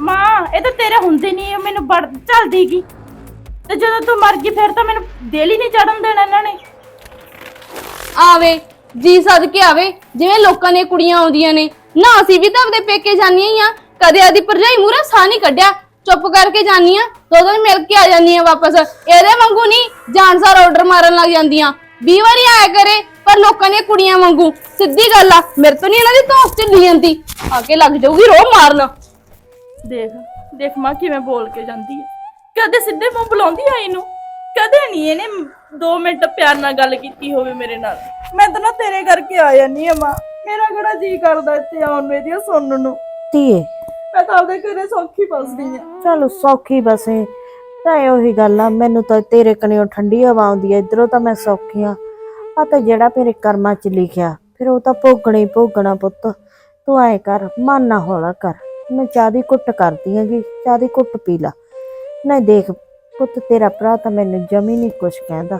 ਮਾਂ ਇਹ ਤਾਂ ਤੇਰੇ ਹੁੰਦੇ ਨਹੀਂ ਇਹ ਮੈਨੂੰ ਬੜ ਚੱਲਦੀਗੀ ਤੇ ਜਦੋਂ ਤੂੰ ਮਰ ਗਈ ਫਿਰ ਤਾਂ ਮੈਨੂੰ ਦਿਲ ਹੀ ਨਹੀਂ ਚੜਨ ਦੇਣਾ ਇਹਨਾਂ ਨੇ। ਆਵੇ ਜੀ ਸਦ ਕੇ ਆਵੇ, ਜਿਵੇਂ ਲੋਕਾਂ ਦੀਆਂ ਕੁੜੀਆਂ ਆਉਂਦੀਆਂ ਨੇ। ਨਾ ਅਸੀਂ ਵੀ ਤਾਂ ਆਪਦੇ ਪੇਕੇ ਜਾਂਦੀਆਂ ਹੀ ਆ। ਕਦੇ ਆਦੀ ਭਰਜਾਈ ਮੂਰੇ ਸਾਹ ਨਹੀਂ ਕੱਢਿਆ। ਚੁੱਪ ਕਰਕੇ ਜਾਂਦੀਆਂ, ਦੋ ਦਿਨ ਮਿਲ ਕੇ ਆ ਜਾਂਦੀਆਂ ਵਾਪਸ। ਇਹਦੇ ਵਾਂਗੂ ਨਹੀਂ ਜਾਨਸਾਰ ਆਰਡਰ ਮਾਰਨ ਲੱਗ ਜਾਂਦੀਆਂ। 20 ਵਾਰੀ ਆਇਆ ਕਰੇ, ਪਰ ਲੋਕਾਂ ਦੀਆਂ ਕੁੜੀਆਂ ਵਾਂਗੂ। ਸਿੱਧੀ ਗੱਲ ਆ, ਮੇਰੇ ਤੋਂ ਨਹੀਂ ਇਹਨਾਂ ਦੀ ਧੌਂਸ ਢਿੱਲੀ ਜਾਂਦੀ। ਆ ਕੇ ਲੱਗ ਜਾਊਗੀ ਰੋ ਮਾਰਨ। ਦੇਖ ਦੇਖ ਮਾਂ, ਕਿਵੇਂ ਬੋਲ ਕੇ ਜਾਂਦੀ ਹੈ ਕਦੇ ਸਿੱਧੇ ਮੂੰਹ ਬੁਲਾਉਂਦੀ ਆ ਇਹਨੂੰ। ਕਦੇ ਨਹੀਂ ਇਹਨੇ 2 ਮਿੰਟ ਪਿਆਰ ਨਾਲ ਗੱਲ ਕੀਤੀ ਹੋਵੇ ਮੇਰੇ ਨਾਲ। ਮੈਂ ਤਾਂ ਨਾ ਤੇਰੇ ਕਰਕੇ ਆ ਜਾਨੀ ਆ ਮਾਂ। ਮੇਰਾ ਕਿਹੜਾ ਜੀ ਕਰਦਾ ਇੱਥੇ ਆਉਣ ਇਹਦੀਆਂ ਸੁਣਨ ਨੂੰ। ਧੀਏ। ਮੈਂ ਤਾਂ ਆਪਦੇ ਘਰੇ ਸੌਖੀ ਫਸਦੀ ਆ। ਚਲੋ ਸੌਖੀ ਬਸੇ ਤਾਂ ਉਹੀ ਗੱਲ ਆ ਮੈਨੂੰ ਤਾਂ ਤੇਰੇ ਕਨਿਓ ਠੰਡੀ ਹਵਾ ਆਉਂਦੀ ਐ ਇਧਰੋਂ ਤਾਂ ਮੈਂ ਸੌਖੀ ਆ। ਆ ਤਾਂ ਜਿਹੜਾ ਮੇਰੇ ਕਰਮਾਂ 'ਚ ਲਿਖਿਆ ਫਿਰ ਉਹ ਤਾਂ ਭੋਗਣਾ ਹੀ ਭੋਗਣਾ ਪੁੱਤ। ਤੂੰ ਐ ਕਰ ਮਨ ਨਾ ਹੌਲਾ ਕਰ। ਮੈਂ ਚਾਹ ਦੀ ਕੁੱਟ ਕਰਦੀ ਹੈਗੀ ਚਾਹ ਦੀ ਕੁੱਟ ਪੀ ਲਾ। ਨਹੀਂ ਦੇਖ ਪੁੱਤ ਤੇਰਾ ਭਰਾ ਤਾਂ ਮੈਨੂੰ ਜਮੀ ਨਹੀਂ ਕੁਛ ਕਹਿੰਦਾ।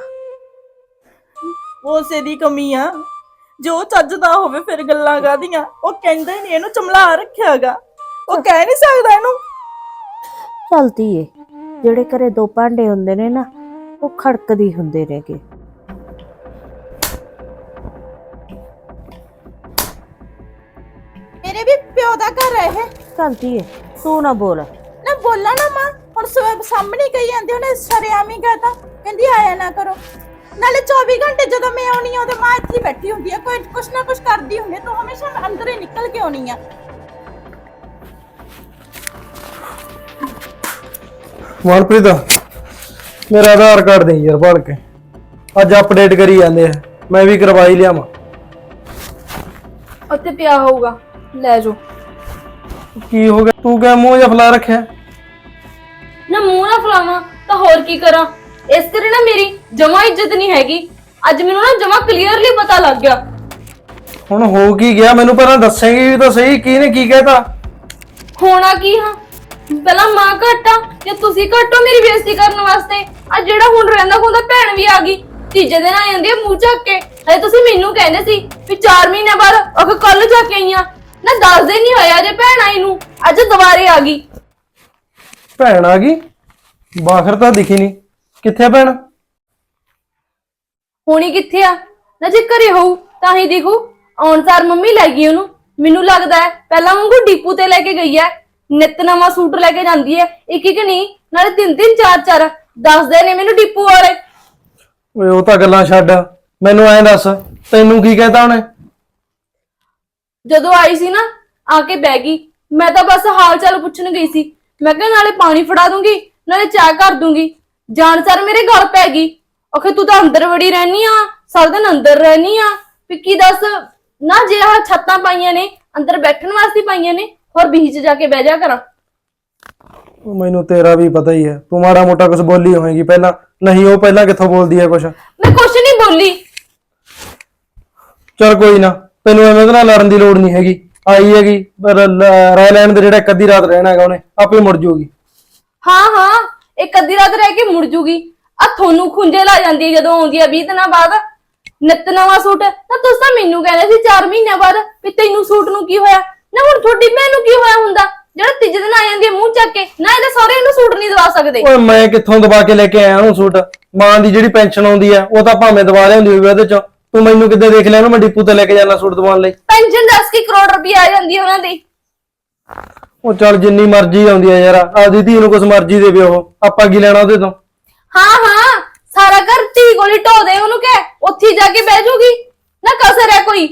ਉਸੇ ਦੀ ਕਮੀ ਆ। ਜੋ ਚੱਜਦਾ ਹੋਵੇ ਫਿਰ ਗੱਲਾਂ ਕਾਹਦੀਆਂ? ਉਹ ਕਹਿੰਦਾ ਹੀ ਨਹੀਂ ਇਹਨੂੰ ਚਮਲਾ ਰੱਖਿਆਗਾ ਉਹ ਕਹਿ ਨਹੀਂ ਸਕਦਾ ਇਹਨੂੰ। ਚੱਲ ਧੀਏ ਜਿਹੜੇ ਘਰੇ ਦੋ ਭਾਂਡੇ ਹੁੰਦੇ ਨੇ ਨਾ ਉਹ ਖੜਕਦੀ ਹੁੰਦੇ ਨੇਗੇ। ਮੇਰੇ ਵੀ ਪਿਓ ਦਾ ਘਰ ਹੈ ਇਹ। ਚੱਲ ਧੀਏ ਤੂੰ ਨਾ ਬੋਲ। ਨਾ ਬੋਲਾ ਨਾ ਮਾਂ ਹੁਣ ਸਵੇਰ ਸਾਹਮਣੇ ਕਹੀ ਜਾਂਦੇ ਉਹਨੇ ਸ਼ਰਿਆਮੀ ਕਹਤਾ। ਕਹਿੰਦੀ ਆਇਆ ਨਾ ਕਰੋ। ਨਾਲੇ 24 ਘੰਟੇ ਜਦੋਂ ਮੈਂ ਆਉਣੀ ਆ ਉਹਦੇ ਮਾਂ ਇੱਥੇ ਹੀ ਬੈਠੀ ਹੁੰਦੀ ਆ। ਕੋਈ ਕੁਛ ਨਾ ਕੁਛ ਕਰਦੀ ਹੁੰਦੀ ਆ, ਤੂੰ ਹਮੇਸ਼ਾ ਅੰਦਰ ਹੀ ਨਿਕਲ ਕੇ ਆਉਣੀ ਆ। ਮਨਪ੍ਰੀਤ ਮੇਰਾ ਆਧਾਰ ਕਾਰਡ ਦੇ ਯਾਰ ਭੜ ਕੇ। ਅੱਜ ਅਪਡੇਟ ਕਰੀ ਜਾਂਦੇ ਆ। ਮੈਂ ਵੀ ਕਰਵਾਈ ਲਿਆਵਾਂ। ਉੱਥੇ ਪਿਆ ਹੋਊਗਾ। ਲੈ ਜਾਓ। ਕੀ ਹੋ ਗਿਆ? ਤੂੰ ਕਿਆ ਮੂੰਹ ਜਿਹਾ ਫਲਾ ਰੱਖਿਆ? ਨਾ ਮੂੰਹ ਨਾ ਫਲਾਵਾਂ ਤਾਂ ਹੋਰ ਕੀ ਕਰਾਂ? ਇਸ ਕਰੇ ਨਾ ਮੇਰੀ ਜਮਾ ਇੱਜ਼ਤ ਨਹੀਂ ਹੈਗੀ। ਅੱਜ ਮੈਨੂੰ ਨਾ ਜਮਾ ਕਲੀਅਰਲੀ ਪਤਾ ਲੱਗ ਗਿਆ। ਹੁਣ ਹੋ ਕੀ ਗਿਆ? ਮੈਨੂੰ ਪਹਿਲਾਂ ਦੱਸੇਂਗੀ ਵੀ ਤਾਂ ਸਹੀ ਕੀ ਨੇ ਕੀ ਕਹਿਤਾ? ਹੋਣਾ ਕੀ ਹਾਂ? ਪਹਿਲਾਂ ਮਾਂ ਘਟਾ ਜਾਂ ਤੁਸੀਂ ਘਟੋ ਮੇਰੀ ਬੇਇੱਜ਼ਤੀ ਕਰਨ ਵਾਸਤੇ? ਆ ਜਿਹੜਾ ਹੁਣ ਰਹਿੰਦਾ ਹੁੰਦਾ ਭੈਣ ਵੀ ਆ ਗਈ। ਤੀਜੇ ਦਿਨ ਆ ਜਾਂਦੀ ਆ ਮੂੰਹ ਚੱਕ ਕੇ। ਹਜੇ ਤੁਸੀਂ ਮੈਨੂੰ ਕਹਿੰਦੇ ਸੀ ਵੀ 4 ਮਹੀਨੇ ਬਾਅਦ ਉਹ ਕੱਲ ਜਾ ਕੇ ਆਈਆਂ ਨਾ 10 ਦਿਨ ਨਹੀਂ ਹੋਇਆ ਜੇ ਭੈਣ ਆਈ ਨੂੰ। ਅੱਜ ਦੁਬਾਰੇ ਆ ਗਈ। ਭੈਣ ਆ ਗਈ? ਬਾਖਰ ਤਾਂ ਦਿਖੀ ਨਹੀਂ। ਕਿੱਥੇ ਭੈਣ? ਹੋਣੀ ਕਿੱਥੇ ਆ? ਨਾ ਜੇ ਘਰੇ ਹੋਊ ਤਾਂ ਹੀ ਦੇਖੂ। ਆਉਣ ਸਾਰ ਮੰਮੀ ਲੈ ਗਈ ਉਹਨੂੰ। ਮੈਨੂੰ ਲੱਗਦਾ ਹੈ ਪਹਿਲਾਂ ਵਾਂਗੂ ਡੀਪੂ ਤੇ ਲੈ ਕੇ ਗਈ ਹੈ। ਨਿੱਤ ਨਵਾਂ ਸੂਟ ਲੈ ਕੇ ਜਾਂਦੀ ਹੈ। ਇੱਕ ਇੱਕ ਨਹੀਂ ਨਾਲੇ ਤਿੰਨ ਤਿੰਨ ਚਾਰ ਚਾਰ। ਦੱਸਦੇ ਨੇ ਮੈਨੂੰ ਡੀਪੂ ਵਾਲੇ ਓਏ ਉਹ ਤਾਂ ਗੱਲਾਂ ਛੱਡ। ਮੈਨੂੰ ਐਂ ਦੱਸ ਤੈਨੂੰ ਕੀ ਕਹਿਤਾ ਉਹਨੇ? ਜਦੋਂ ਆਈ ਸੀ ਨਾ ਆ ਕੇ ਬਹਿ ਗਈ। ਮੈਂ ਤਾਂ ਬਸ ਹਾਲ ਚਾਲ ਪੁੱਛਣ ਗਈ ਸੀ। ਮੈਂ ਕਿਹਾ ਨਾਲੇ ਪਾਣੀ ਫੜਾ ਦੂੰਗੀ ਨਾਲੇ ਚਾਹ ਕਰ ਦੂੰਗੀ। ਜਾਣ ਸਾਰ ਮੇਰੇ ਗਲ ਪੈ ਗਈ। ਓਕੇ ਤੂੰ ਤਾਂ ਅੰਦਰ ਵੜੀ ਰਹਿਨੀ ਆ ਸਾਰਾ ਦਿਨ ਅੰਦਰ ਰਹਿਨੀ ਆ। ਵੀ ਕੀ ਦੱਸ? ਨਾ ਜੇ ਆਹ ਛੱਤਾਂ ਪਾਈਆਂ ਨੇ ਅੰਦਰ ਬੈਠਣ ਵਾਸਤੇ ਪਾਈਆਂ ਨੇ ਹੋਰ ਬੀਚ ਜਾ ਕੇ ਬਹਿ ਜਾ ਕਰਾਂ। ਉਹ ਮੈਨੂੰ ਤੇਰਾ ਵੀ ਪਤਾ ਹੀ ਹੈ। ਤੂੰ ਮਾੜਾ ਮੋਟਾ ਕੁਝ ਬੋਲੀ ਹੋਏਗੀ ਪਹਿਲਾਂ। ਨਹੀਂ ਉਹ ਪਹਿਲਾਂ ਕਿੱਥੋਂ ਬੋਲਦੀ ਹੈ ਕੁਝ ਮੈਂ ਕੁਛ ਨਹੀਂ ਬੋਲੀ। ਚਲ ਕੋਈ ਨਾ ਤੈਨੂੰ ਐਵੇਂ ਉਹਦੇ ਨਾਲ ਲੜਨ ਦੀ ਲੋੜ ਨਹੀਂ ਹੈਗੀ। ਆਈ ਹੈਗੀ ਪਰ ਲ- ਦੇ ਜਿਹੜਾ ਇੱਕ ਅੱਧੀ ਰਾਤ ਰਹਿਣਾ ਹੈਗਾ ਉਹਨੇ ਆਪੇ ਮੁੜ ਜਾਊਗੀ। ਹਾਂ ਹਾਂ। ਇੱਕ ਅੱਧੀ ਰਾਤ ਰਹਿ ਕੇ ਮੁੜ ਜੂਗੀ। ਆ ਤੁਹਾਨੂੰ ਖੁੰਝੇ ਲਾ ਜਾਂਦੀ ਹੈ ਜਦੋਂ ਆਉਂਦੀ ਆ 20 ਦਿਨਾਂ ਬਾਅਦ। ਨਿੱਤ ਨਵਾਂ ਸੂਟ। ਤਾਂ ਤੁਸੀਂ ਤਾਂ ਮੈਨੂੰ ਕਹਿੰਦੇ ਸੀ 4 ਮਹੀਨਿਆਂ ਬਾਅਦ ਵੀ ਤੈਨੂੰ ਸੂਟ ਨੂੰ ਕੀ ਹੋਇਆ? ਨਾ ਹੁਣ ਤੁਹਾਡੀ ਭੈਣ ਨੂੰ ਕੀ ਹੋਇਆ ਹੁੰਦਾ? ਜਿਹੜਾ ਤੀਜੇ ਦਿਨ ਆ ਜਾਂਦੀ ਹੈ ਮੂੰਹ ਚੱਕ ਕੇ ਨਾ ਇਹਦੇ ਸਹੁਰੇ ਨੂੰ ਸੂਟ ਨਹੀਂ ਦਵਾ ਸਕਦੇ। ਓਏ ਮੈਂ ਕਿੱਥੋਂ ਦਬਾ ਕੇ ਲੈ ਕੇ ਆਇਆ ਉਹਨੂੰ ਸੂਟ? ਮਾਂ ਦੀ ਜਿਹੜੀ ਪੈਨਸ਼ਨ ਆਉਂਦੀ ਹੈ ਉਹ ਤਾਂ ਭਾਵੇਂ ਦਵਾ ਲਿਆਉਂਦੀ ਹੋਵੇ ਉਹਦੇ ਚੋਂ। ਤੂੰ ਮੈਨੂੰ ਕਿੱਦਾਂ ਦੇਖ ਲਿਆ ਉਹਨੂੰ? ਮੈਂ ਡਿਪੂ ਤੇ ਲੈ ਕੇ ਜਾਣਾ ਸੂਟ ਦਵਾਉਣ ਲਈ। ਪੈਨਸ਼ਨ 10 ਕੀ ਕਰੋੜ ਰੁਪਏ ਆ ਜਾਂਦੀ ਹੈ ਉਹਨਾਂ ਦੀ। ਉਹ ਚੱਲ ਜਿੰਨੀ ਮਰਜ਼ੀ ਆਉਂਦੀ ਹੈ ਯਾਰ ਆਪਦੀ ਧੀ ਨੂੰ ਕੁਛ ਮਰਜ਼ੀ ਦੇਵੇ ਉਹ। ਆਪਾਂ ਕੀ ਲੈਣਾ ਉਹਦੇ ਤੋਂ? ਹਾਂ ਹਾਂ ਸਾਰਾ ਘਰ ਧੀ ਗੋਲੀ ਢੋ ਦੇ ਉਹਨੂੰ ਕਹਿ ਉੱਥੇ ਹੀ ਜਾ ਕੇ ਬਹਿ ਜੂਗੀ? ਨਾ ਕਸਰ ਹੈ ਕੋਈ।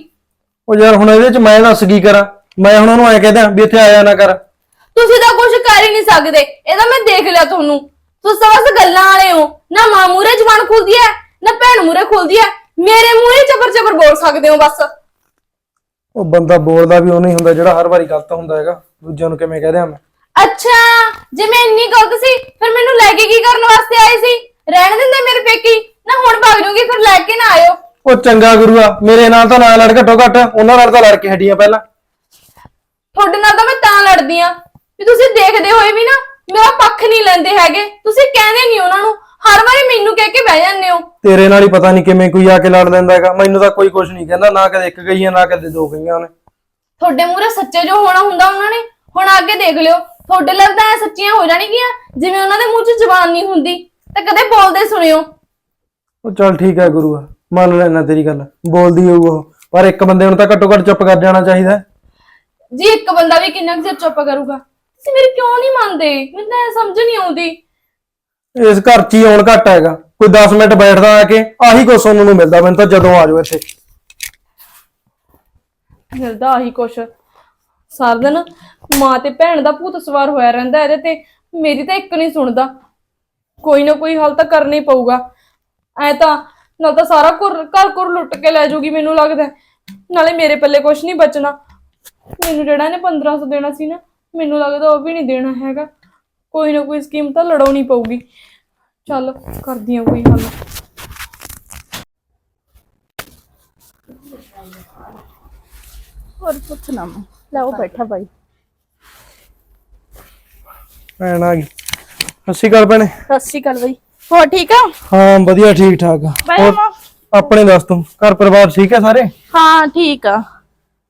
ਉਹ ਯਾਰ ਹੁਣ ਇਹਦੇ ਚ ਮੈਂ ਦੱਸ ਕੀ ਕਰਾਂ? ਮੈਂ ਹੁਣ ਉਹਨੂੰ ਐ ਕਹਦਾ ਵੀ ਇੱਥੇ ਆਇਆ ਨਾ ਕਰ। ਤੁਸੀਂ ਤਾਂ ਕੁਝ ਕਰ ਹੀ ਨਹੀਂ ਸਕਦੇ। ਇਹਦਾ ਮੈਂ ਦੇਖ ਲਿਆ ਤੁਹਾਨੂੰ। ਤੁਸੀਂ ਤਾਂ ਬਸ ਗੱਲਾਂ ਵਾਲੇ ਹੋ। ਨਾ ਮਾਂ ਮੂਰੇ ਜ਼ਬਾਨ ਖੁੱਲਦੀ ਹੈ ਨਾ ਭੈਣ ਮੂਰੇ ਖੁੱਲਦੀ ਹੈ। ਮੇਰੇ ਮੂਰੇ ਚਬਰ ਚਬਰ ਬੋਲ ਸਕਦੇ ਹੋ ਬਸ। ਉਹ ਬੰਦਾ ਬੋਲਦਾ ਵੀ ਉਹ ਨਹੀਂ ਹੁੰਦਾ ਜਿਹੜਾ ਹਰ ਵਾਰੀ ਗਲਤ ਹੁੰਦਾ ਹੈਗਾ। ਦੂਜਿਆਂ ਨੂੰ ਕਿਵੇਂ ਕਹਿ ਦਿਆਂ ਮੈਂ? ਅੱਛਾ ਜੇ ਮੈਂ ਇੰਨੀ ਗਲਤ ਸੀ ਫਿਰ ਮੈਨੂੰ ਲੈ ਕੇ ਕੀ ਕਰਨ ਵਾਸਤੇ ਆਏ ਸੀ? ਰਹਿਣ ਦਿੰਦੇ ਮੇਰੇ ਪੇਕੀ ਨਾ ਹੁਣ ਭੱਜ ਜੂਗੀ ਫਿਰ ਲੈ ਕੇ ਨਾ ਆਇਓ। ਉਹ ਚੰਗਾ ਗੁਰੂ ਆ ਮੇਰੇ ਨਾਲ ਤਾਂ ਨਾ ਲੜ ਘੱਟੋ ਘੱਟ ਉਹਨਾਂ ਨਾਲ ਤਾਂ ਲੜ ਕੇ ਹਟੀਆਂ ਪਹਿਲਾਂ। ਤੁਹਾਡੇ ਨਾਲ ਤਾਂ ਮੈਂ ਤਾਂ ਲੜਦੀ ਆ। ਵੀ ਤੁਸੀਂ ਦੇਖਦੇ ਹੋਏ ਵੀ ਨਾ ਮੇਰਾ ਪੱਖ ਨਹੀਂ ਲੈਂਦੇ ਹੈਗੇ। ਤੁਸੀਂ ਕਹਿੰਦੇ ਨਹੀਂ ਉਹਨਾਂ ਨੂੰ। ਹਰ ਵਾਰੀ ਮੈਨੂੰ ਕਹਿ ਕੇ ਬਹਿ ਜਾਂਦੇ ਹੋ। ਤੇਰੇ ਨਾਲ ਹੀ ਪਤਾ ਨਹੀਂ ਕਿਵੇਂ ਕੋਈ ਆ ਕੇ ਲੜ ਲੈਂਦਾ ਹੈਗਾ। ਮੈਨੂੰ ਤਾਂ ਕੋਈ ਕੁਝ ਨਹੀਂ ਕਹਿੰਦਾ ਨਾ ਕਦੇ ਇੱਕ ਗਈ ਆ ਨਾ ਕਦੇ ਦੋ ਗਈਆਂ ਉਹਨੇ। ਤੁਹਾਡੇ ਮੂਰੇ ਸੱਚੇ ਜੋ ਹੋਣਾ ਹੁੰਦਾ ਉਹਨਾਂ ਨੇ ਹੁਣ ਅੱਗੇ ਦੇਖ ਲਿਓ। ਤੁਹਾਡੇ ਤਾਂ ਐ ਸੱਚੀਆਂ ਹੋ ਜਾਣਗੀਆਂ ਜਿਵੇਂ ਉਹਨਾਂ ਦੇ ਮੂੰਹ 'ਚ ਜ਼ਬਾਨ ਨਹੀਂ ਹੁੰਦੀ। ਤੇ ਕਦੇ ਬੋਲਦੇ ਸੁਣਿਓ। ਉਹ ਚੱਲ ਠੀਕ ਹੈ ਗੁਰੂ ਆ ਮੰਨ ਲੈਣਾ ਤੇਰੀ ਗੱਲ ਬੋਲਦੀ ਹੋਊ ਉਹ। ਪਰ ਇੱਕ ਬੰਦੇ ਨੂੰ ਤਾਂ ਘੱਟੋ ਘੱਟ ਚੁੱਪ ਕਰ ਜਾਣਾ ਚਾਹੀਦਾ। ਹੈ। ਜੀ ਇੱਕ ਬੰਦਾ ਵੀ ਕਿੰਨਾ ਕੁ ਚਿਰ ਚੁੱਪ ਕਰੂਗਾ? ਤੁਸੀਂ ਮੇਰੇ ਕਿਉਂ ਨਹੀਂ ਮੰਨਦੇ? ਮੈਨੂੰ ਤਾਂ ਇਹ ਸਮਝ ਨਹੀਂ ਆਉਂਦੀ। ਇਸ ਘਰ 'ਚ ਹੀ ਆਉਣ ਘੱਟ ਹੈਗਾ। ਕੋਈ 10 ਮਿੰਟ ਬੈਠਦਾ ਆ ਕੇ ਆਹੀ ਕੁਛ ਨੂੰ ਮਿਲਦਾ ਮੈਨੂੰ ਤਾਂ ਜਦੋਂ ਆ ਜਾਓ ਇੱਥੇ। ਮਿਲਦਾ ਆਹੀ ਕੁਛ। ਸਾਰਾ ਦਿਨ ਮਾਂ ਤੇ ਭੈਣ ਦਾ ਭੂਤ ਸਵਾਰ ਹੋਇਆ ਰਹਿੰਦਾ ਇਹਦੇ ਤੇ। ਮੇਰੀ ਤਾਂ ਇੱਕ ਨਹੀਂ ਸੁਣਦਾ। ਕੋਈ ਨਾ ਕੋਈ ਹੱਲ ਤਾਂ ਕਰਨਾ ਹੀ ਪਊਗਾ। ਐ ਤਾਂ, ਨਾਲ ਤਾਂ ਸਾਰਾ ਘਰ ਘਰ ਘਰ ਲੁੱਟ ਕੇ ਲੈ ਜਾਊਗੀ ਮੈਨੂੰ ਲੱਗਦਾ ਨਾਲੇ ਮੇਰੇ ਪੱਲੇ ਕੁਛ ਨਹੀਂ ਬਚਣਾ। ਮੈਨੂੰ ਜਿਹੜਾ ਇਹਨੇ 1500 ਦੇਣਾ ਸੀ ਨਾ, ਮੈਨੂੰ ਲੱਗਦਾ ਉਹ ਵੀ ਨਹੀਂ ਦੇਣਾ ਹੈਗਾ। ਕੋਈ ਨਾ ਕੋਈ ਸਕੀਮ ਤਾਂ ਲੜਾਉਣੀ ਪਊਗੀ। ਚੱਲ, ਕਰਦੀ ਆ ਕੋਈ ਹੱਲ। ਹੋਰ ਪੁੱਛ ਨਾ ਮੈਂ। ਲੈ ਉਹ ਬੈਠਾ ਬਾਈ। ਭੈਣ ਆ ਗਈ। ਸਤਿ ਸ਼੍ਰੀ ਅਕਾਲ ਭੈਣੇ। ਸਤਿ ਸ਼੍ਰੀ ਅਕਾਲ ਬਾਈ। ਹੋਰ ਠੀਕ ਆ ਹਾਂ ਵਧੀਆ ਠੀਕ ਠਾਕ ਆ। ਹੋਰ ਆਪਣੇ ਦੱਸ ਤੂੰ ਘਰ ਪਰਿਵਾਰ ਠੀਕ ਹੈ ਸਾਰੇ? ਹਾਂ ਠੀਕ ਆ।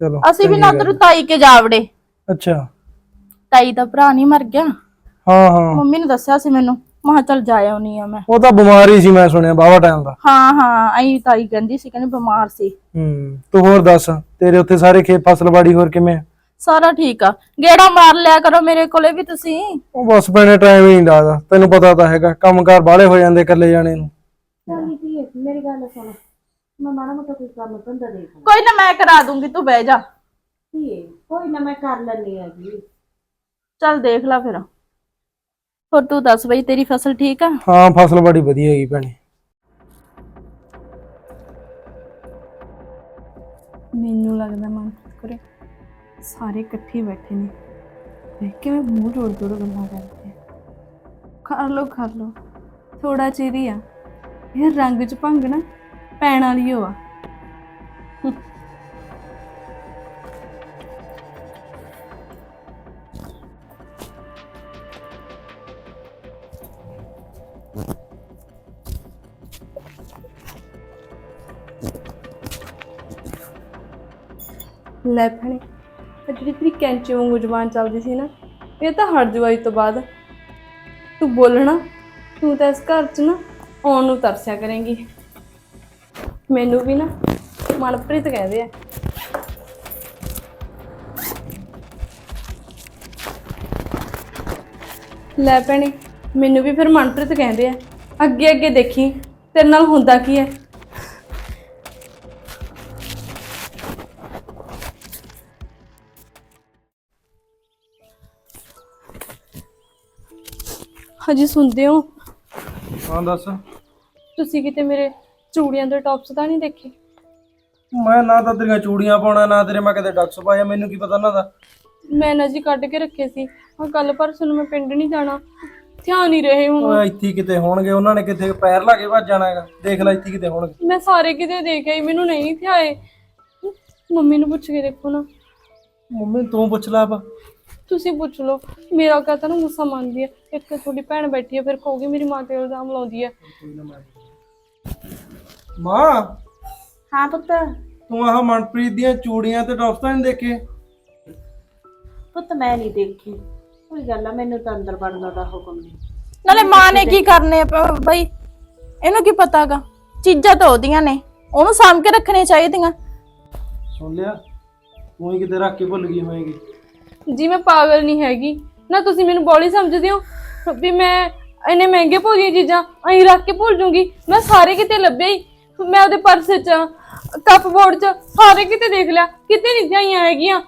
ਚਲੋ ਅਸੀਂ ਵੀ ਚੰਗੀ ਨਾ ਗੱਲ। ਤੇਰੇ ਤਾਈ ਕੇ ਜਾਵੜੇ। ਅੱਛਾ। ਤਾਈ ਦਾ ਭਰਾ ਨਹੀਂ ਮਰ ਗਿਆ। ਹਾਂ ਹਾਂ। ਮੰਮੀ ਨੇ ਦੱਸਿਆ ਸੀ ਮੈਨੂੰ। ਮਹਾ ਚੱਲ ਜਾ ਆਉਣੀ ਆ ਮੈਂ। ਉਹ ਤਾਂ ਬਿਮਾਰ ਹੀ ਸੀ ਮੈਂ ਸੁਣਿਆ ਬਾਵਾ ਟਾਈਮ ਦਾ। ਹਾਂ ਹਾਂ ਆਈ ਤਾਈ ਕਹਿੰਦੀ ਸੀ ਕਹਿੰਦੀ ਬਿਮਾਰ ਸੀ। ਹੂੰ ਤੂੰ ਹੋਰ ਦੱਸ ਤੇਰੇ ਉੱਥੇ ਸਾਰੇ ਖੇਤ ਫਸਲਬਾੜੀ ਹੋਰ ਕਿਵੇਂ? ਆ? ਸਾਰਾ ਠੀਕ ਆ। ਗੇੜਾ ਮਾਰ ਲਿਆ ਕਰੋ ਮੇਰੇ ਕੋਲੇ ਵੀ ਤੁਸੀਂ। ਉਹ ਬਸ ਭੈਣੇ ਟਾਈਮ ਹੀ ਨਹੀਂ ਲੱਗਦਾ। ਤੈਨੂੰ ਪਤਾ ਤਾਂ ਹੈਗਾ ਕੰਮਕਾਰ ਬਾਹਲੇ ਹੋ ਜਾਂਦੇ ਇਕੱਲੇ ਜਾਣੇ ਨੂੰ। ਕੋਈ ਨਾ ਮੈਂ ਕਰਾ ਦੂੰਗੀ ਤੂੰ ਬਹਿ ਜਾ। ਕੋਈ ਨਾ ਮੈਂ ਕਰ ਲੈਣੀ ਆ ਜੀ। ਚੱਲ ਦੇਖ ਲੈ ਫਿਰ। ਹੋਰ ਤੂੰ ਦੱਸ ਬਈ ਤੇਰੀ ਫਸਲ ਠੀਕ ਆ? ਹਾਂ ਫਸਲਬਾੜੀ ਵਧੀਆ ਹੈਗੀ ਭੈਣੇ। ਮੈਨੂੰ ਲੱਗਦਾ ਮਨ ਕਰੇ ਸਾਰੇ ਇਕੱਠੇ ਬੈਠੇ ਨੇ। ਦੇਖ ਕਿਵੇਂ ਮੂੰਹ ਜੋੜ ਜੋੜ ਗੱਲਾਂ ਕਰਦੇ ਆ। ਕਰ ਲੋ ਕਰ ਲੋ ਥੋੜਾ ਚਿਰ ਹੀ ਆ। ਇਹ ਰੰਗ ਚ ਭੰਗ ਨਾ ਪੈਣ ਵਾਲੀ ਓ ਆ। ਲੈ ਭੈਣੇ, ਆਹ ਜਿਹੜੀ ਤੇਰੀ ਕੈਂਚੀ ਵਾਂਗੂ ਜ਼ੁਬਾਨ ਚੱਲਦੀ ਸੀ ਨਾ, ਇਹ ਤਾਂ ਹਟ ਜਵਾਈ ਤੋਂ ਬਾਅਦ। ਤੂੰ ਬੋਲਣਾ ਤੂੰ ਤਾਂ ਇਸ ਘਰ 'ਚ ਨਾ ਆਉਣ ਨੂੰ ਤਰਸਿਆ ਕਰੇਂਗੀ। ਮੈਨੂੰ ਵੀ ਨਾ ਮਨਪ੍ਰੀਤ ਕਹਿੰਦੇ ਆ। ਲੈ ਭੈਣੇ ਮੈਨੂੰ ਵੀ ਫਿਰ ਮਨਪ੍ਰੀਤ ਕਹਿੰਦੇ ਆ। ਅੱਗੇ ਅੱਗੇ ਦੇਖੀ ਤੇਰੇ ਨਾਲ ਹੁੰਦਾ ਕੀ ਹੈ ਹਜੀ ਸੁਣਦੇ ਹੋ? ਹਾਂ ਦੱਸ। ਤੁਸੀਂ ਕਿਤੇ ਮੇਰੇ ਚੂੜੀਆਂ ਦੇ ਟੌਪਸ ਤਾਂ ਨਹੀਂ ਦੇਖੇ? ਮੈਂ ਨਾ ਤਾਂ ਤੇਰੀਆਂ ਚੂੜੀਆਂ ਪਾਉਣਾ ਨਾ ਤੇਰੇ ਮੈਂ ਕਦੇ ਡੱਕਸ ਪਾਇਆ ਮੈਨੂੰ ਕੀ ਪਤਾ ਨਾ ਦਾ? ਮੈਂ ਨਾ ਜੀ ਕੱਢ ਕੇ ਰੱਖੇ ਸੀ। ਹਾਂ ਕੱਲ ਪਰਸੋਂ ਨੂੰ ਮੈਂ ਪਿੰਡ ਨਹੀਂ ਜਾਣਾ। ਧਿਆਨ ਹੀ ਰਹੇ ਹੁਣ। ਓਏ ਇੱਥੇ ਹੀ ਕਿਤੇ ਹੋਣਗੇ ਉਹਨਾਂ ਨੇ ਕਿਤੇ ਪੈਰ ਲਾ ਕੇ ਭੱਜ ਜਾਣਾ ਹੈਗਾ। ਦੇਖ ਲੈ ਇੱਥੇ ਹੀ ਕਿਤੇ ਹੋਣਗੇ। ਮੈਂ ਸਾਰੇ ਕਿਤੇ ਦੇਖਿਆ ਹੀ ਮੈਨੂੰ ਨਹੀਂ ਥਿਆਏ ਮੰਮੀ ਨੂੰ ਪੁੱਛ ਕੇ ਦੇਖੋ ਨਾ। ਮੰਮੀ ਤੂੰ ਪੁੱਛ ਲੈ ਆਪ। ਤੁਸੀਂ ਪੁੱਛ ਲਓ। ਮੇਰਾ ਕਹਤਾ ਨਾ ਗੁੱਸਾ ਮੰਨਦੀ ਹੈ ਇੱਕ ਤਾਂ ਤੁਹਾਡੀ ਭੈਣ ਬੈਠੀ ਹੈ ਫਿਰ ਕਹੋਗੀ ਮੇਰੀ ਮਾਂ ਤੇ ਇਲਜ਼ਾਮ ਲਾਉਂਦੀ ਹੈ ਮਾਂ? ਹਾਂ ਪੁੱਤ। ਤੂੰ ਆਹ ਮਨਪ੍ਰੀਤ ਦੀਆਂ ਚੂੜੀਆਂ ਤੇ ਟੌਪਸ ਤਾਂ ਨਹੀਂ ਦੇਖੇ? ਪੁੱਤ ਮੈਂ ਨਹੀਂ ਦੇਖੀ। ਕੋਈ ਗੱਲ ਆ ਮੈਨੂੰ ਤਾਂ ਅੰਦਰ ਵੜਨ ਦਾ ਹੁਕਮ ਨਹੀਂ। ਨਾਲੇ ਮਾਂ ਨੇ ਕੀ ਕਰਨੇ ਆ ਪ- ਬਈ? ਇਹਨੂੰ ਕੀ ਪਤਾਗਾ? ਚੀਜ਼ਾਂ ਤਾਂ ਉਹਦੀਆਂ ਨੇ। ਉਹਨੂੰ ਸਾਂਭ ਕੇ ਰੱਖਣੀਆਂ ਚਾਹੀਦੀਆਂ। ਸੁਣ ਲਿਆ? ਤੂੰ ਹੀ ਕਿਤੇ ਰੱਖ ਕੇ ਭੁੱਲ ਗਈ ਹੋਏਗੀ। ਜੀ ਮੈਂ ਪਾਗਲ ਨਹੀਂ ਹੈਗੀ। ਨਾ ਤੁਸੀਂ ਮੈਨੂੰ ਬੋਲੀ ਸਮਝਦੇ ਹੋ ਵੀ ਮੈਂ ਇੰਨੇ ਮਹਿੰਗੇ ਭੋਜੀਆਂ ਚੀਜ਼ਾਂ ਅਹੀਂ ਰੱਖ ਕੇ ਭੁੱਲ ਜੂੰਗੀ। ਮੈਂ ਸਾਰੇ ਕਿਤੇ ਲੱਭਿਆ ਹੀ। ਮੈਂ ਉਹਦੇ ਪਰਸ 'ਚ ਕੱਪ ਬੋਰਡ 'ਚ ਸਾਰੇ ਕਿਤੇ ਦੇਖ ਲਿਆ। ਕਿਤੇ ਨਹੀਂ ਜਾਈਆਂ ਹੈਗੀਆਂ।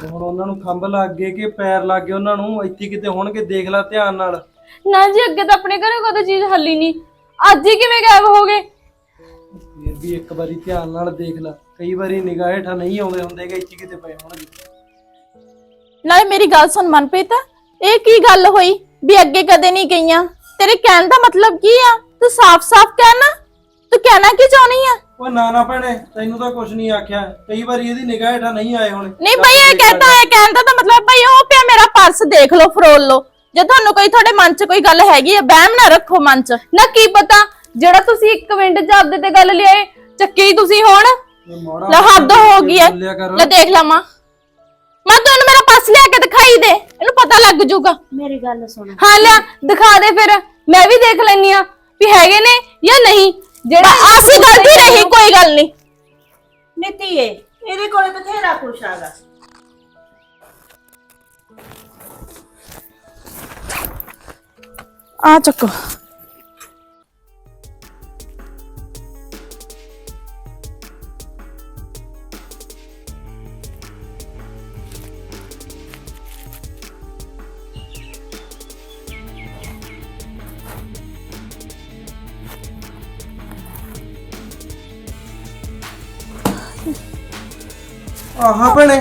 ਤੇ ਹੁਣ ਉਹਨਾਂ ਨੂੰ ਖੰਭ ਲੱਗ ਗਏ ਕਿ ਪੈਰ ਲੱਗ ਗਏ ਉਹਨਾਂ ਨੂੰ ਇੱਥੇ ਕਿਤੇ ਹੋਣਗੇ ਦੇਖ ਲੈ ਧਿਆਨ ਨਾਲ। ਨਾ ਜੀ ਅੱਗੇ ਤਾਂ ਆਪਣੇ ਘਰੇ ਕਦੇ ਚੀਜ਼ ਹੱਲੀ ਨਹੀਂ। ਅੱਜ ਹੀ ਕਿਵੇਂ ਗਾਇਬ ਹੋ ਗਏ? ਫਿਰ ਵੀ ਇੱਕ ਵਾਰੀ ਧਿਆਨ ਨਾਲ ਦੇਖ ਲੈ। ਕਈ ਵਾਰੀ ਨਿਗਾਹ ਹੇਠਾਂ ਨਹੀਂ ਆਉਂਦੇ ਹੁੰਦੇ ਕਿ ਇੱਥੇ ਕਿਤੇ ਪਏ ਹੋਣਗੇ। ਨਾਲੇ ਮੇਰੀ ਗੱਲ ਸੁਣ ਮਨਪ੍ਰੀਤ ਇਹ ਕੀ ਗੱਲ ਹੋਈ ਵੀ ਅੱਗੇ ਕਦੇ ਨਹੀਂ ਗਈਆਂ? ਤੇਰੇ ਕਹਿਣ ਦਾ ਮਤਲਬ ਕੀ ਆ? ਤੂੰ ਸਾਫ਼-ਸਾਫ਼ ਕਹਿਣਾ। ਤੂੰ ਕਹਿਣਾ ਕੀ ਚਾਹਣੀ ਆ? ਓਏ ਨਾ ਨਾ ਭੈਣੇ ਤੈਨੂੰ ਤਾਂ ਕੁਝ ਨਹੀਂ ਆਖਿਆ। ਕਈ ਵਾਰੀ ਇਹਦੀ ਨਿਗਾਹ ਹੇਠਾਂ ਨਹੀਂ ਆਏ ਹੋਣੇ। ਨਹੀਂ ਭਈ ਇਹ ਕਹਤਾ ਹੈ ਕਹਿਣ ਦਾ ਤਾਂ ਮਤਲਬ ਭਈ ਉਹ ਪਿਆ ਮੇਰਾ ਪਰਸ ਦੇਖ ਲਓ ਫਰੋਲ ਲਓ। ਜੇ ਤੁਹਾਨੂੰ ਕੋਈ ਤੁਹਾਡੇ ਮਨ 'ਚ ਕੋਈ ਗੱਲ ਹੈਗੀ ਆ ਵਹਿਮ ਨਾ ਰੱਖੋ ਮਨ 'ਚ। ਨਾ ਕੀ ਪਤਾ ਜਿਹੜਾ ਤੁਸੀਂ ਇੱਕ ਮਿੰਟ ਚ ਆਪਦੇ ਤੇ ਗੱਲ ਲਿਆਏ ਚੱਕੇ ਹੀ ਤੁਸੀਂ ਹੁਣ। ਇਹ ਮੋੜਾ ਲੈ ਹੱਦ ਹੋ ਗਈ ਐ ਬੋਲਿਆ ਕਰ। ਲੈ ਦੇਖ ਲਾ ਮਾਂ। ਮਾਂ ਤੂੰ ਇਹਨੂੰ ਮੇਰਾ ਪਰਸ ਲਿਆ ਕੇ ਦਿਖਾਈ ਦੇ। ਇਹਨੂੰ ਪਤਾ ਲੱਗ ਜਾਊਗਾ ਮੇਰੀ ਗੱਲ ਸੁਣ। ਹਾਂ ਲਿਆ ਦਿਖਾ ਦੇ ਫਿਰ। ਮੈਂ ਵੀ ਦੇਖ ਲੈਨੀ ਆ ਵੀ ਹੈਗੇ ਨੇ ਜਾਂ ਨਹੀਂ। ਜਿਹੜਾ ਆਸੀ ਗਲਤੀ ਰਹੀ ਕੋਈ ਗੱਲ ਨਹੀਂ। ਨੀਤੀਏ ਇਹਦੇ ਕੋਲੇ ਬਥੇਰਾ ਕੁਛ ਆਗਾ। ਆ ਚੱਕੋ। ਆਹਾਂ ਭੈਣੇ?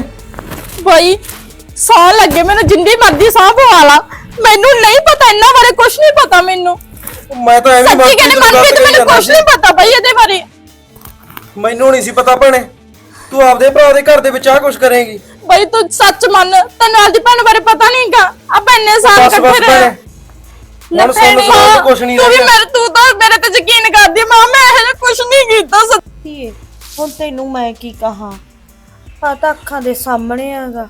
ਭਾਈ ਸਾਹ ਲੱਗੇ ਮੈਨੂੰ ਜਿੰਦੀ ਮਰਦੀ ਸਾਹ ਪਵਾ ਲਾ। ਮੈਨੂੰ ਨਹੀਂ ਪਤਾ ਇੰਨਾ ਬਾਰੇ ਕੁਝ ਨਹੀਂ ਪਤਾ ਮੈਨੂੰ। ਮੈਂ ਤਾਂ ਐਵੇਂ ਸੱਚੀ ਕਹਿੰਦੇ ਮਨਪ੍ਰੀਤ ਮੈਨੂੰ ਕੁਝ ਨਹੀਂ ਪਤਾ ਭਾਈ ਇਹਦੇ ਬਾਰੇ। ਮੈਨੂੰ ਨਹੀਂ ਸੀ ਪਤਾ ਭੈਣੇ। ਤੂੰ ਆਪਦੇ ਭਰਾ ਦੇ ਘਰ ਦੇ ਵਿੱਚ ਆ ਕੁਝ ਕਰੇਂਗੀ। ਭਾਈ ਤੂੰ ਸੱਚ ਮੰਨ ਤੈਨੂੰ ਆਪਦੀ ਭੈਣ ਬਾਰੇ ਪਤਾ ਨਹੀਂਗਾ ਆਪਾਂ ਇੰਨੇ ਸਾਲ ਬਸ ਬਸ ਇਕੱਠੇ ਰਹੇ। ਭੈਣੇ ਹੁਣ ਸੁਣ ਸੁਣ ਕੁਝ ਨਹੀਂ ਤੂੰ ਵੀ ਰਹਿ ਮੇਰੇ ਤੂੰ ਤਾਂ ਮੇਰੇ ਤੇ ਯਕੀਨ ਕਰਦੀ ਆ, ਮਾਂ ਮੈਂ ਇਹ ਕੁਝ ਨਹੀਂ ਕੀਤਾ ਸੱਚ ਧੀਏ ਹੁਣ ਤੈਨੂੰ ਮੈਂ ਕੀ ਕਹਾਂ? ਆ ਤਾਂ ਅੱਖਾਂ ਦੇ ਸਾਹਮਣੇ ਆਗਾ।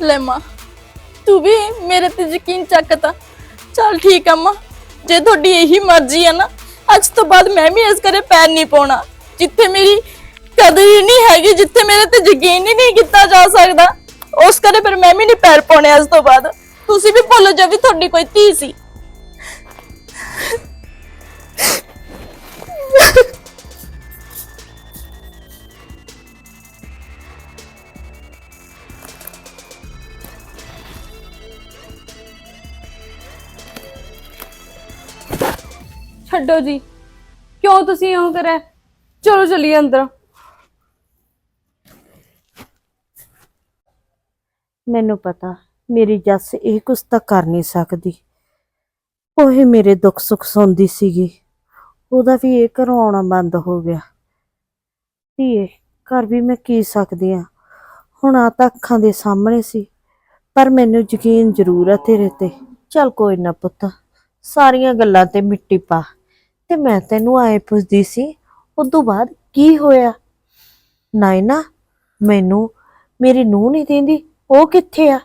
ਲੈ ਮਾਂ, ਤੂੰ ਵੀ ਮੇਰੇ ਤੇ ਯਕੀਨ ਚੱਕਤਾ ਚਲ ਠੀਕ ਆ ਮਾਂ, ਜੇ ਤੁਹਾਡੀ ਇਹੀ ਮਰਜ਼ੀ ਆ ਨਾ, ਅੱਜ ਤੋਂ ਬਾਅਦ ਮੈਂ ਵੀ ਇਸ ਕਰੇ ਪੈਰ ਨਹੀਂ ਪਾਉਣਾ। ਜਿੱਥੇ ਮੇਰੀ ਕਦਰ ਹੀ ਨਹੀਂ ਹੈਗੀ, ਜਿੱਥੇ ਮੇਰੇ ਤੇ ਯਕੀਨ ਹੀ ਨਹੀਂ ਕੀਤਾ ਜਾ ਸਕਦਾ, ਉਸ ਕਰੇ ਫਿਰ ਮੈਂ ਵੀ ਨਹੀਂ ਪੈਰ ਪਾਉਣੇ ਅੱਜ ਤੋਂ ਬਾਅਦ। ਤੁਸੀਂ ਵੀ ਭੁੱਲ ਜਾਓ ਵੀ ਤੁਹਾਡੀ ਕੋਈ ਧੀ ਸੀ। ਛੱਡੋ ਜੀ। ਕਿਉਂ ਤੁਸੀਂ ਇਉਂ ਕਰਿਆ? ਚਲੋ ਚੱਲੀਏ ਅੰਦਰ। ਮੈਨੂੰ ਪਤਾ, ਮੇਰੀ ਜੱਸ ਇਹ ਕੁਛ ਤਾਂ ਕਰ ਨਹੀਂ ਸਕਦੀ। ਉਹ ਹੀ ਮੇਰੇ ਦੁੱਖ ਸੁੱਖ ਸੁਣਦੀ ਸੀਗੀ। ਉਹਦਾ ਵੀ ਇਹ ਘਰੋਂ ਆਉਣਾ ਬੰਦ ਹੋ ਗਿਆ। ਧੀਏ, ਘਰ ਵੀ ਮੈਂ ਕੀ ਸਕਦੀ ਆ? ਹੁਣ ਆ ਤਾਂ ਅੱਖਾਂ ਦੇ ਸਾਹਮਣੇ ਸੀ, ਪਰ ਮੈਨੂੰ ਯਕੀਨ ਜ਼ਰੂਰ ਆ ਤੇਰੇ ਤੇ। ਚੱਲ ਕੋਈ ਨਾ ਪੁੱਤ, ਸਾਰੀਆਂ ਗੱਲਾਂ ਤੇ ਮਿੱਟੀ ਪਾ। ਤੇ ਮੈਂ ਤੈਨੂੰ ਆਏ ਪੁੱਛਦੀ ਸੀ, ਉਦੋਂ ਬਾਅਦ ਕੀ ਹੋਇਆ? ਨਹੀਂ ਨਾ ਮੈਨੂੰ ਮੇਰੀ ਨੂੰਹ ਨਹੀਂ ਦਿੰਦੀ, ਉਹ ਕਿੱਥੇ ਆ?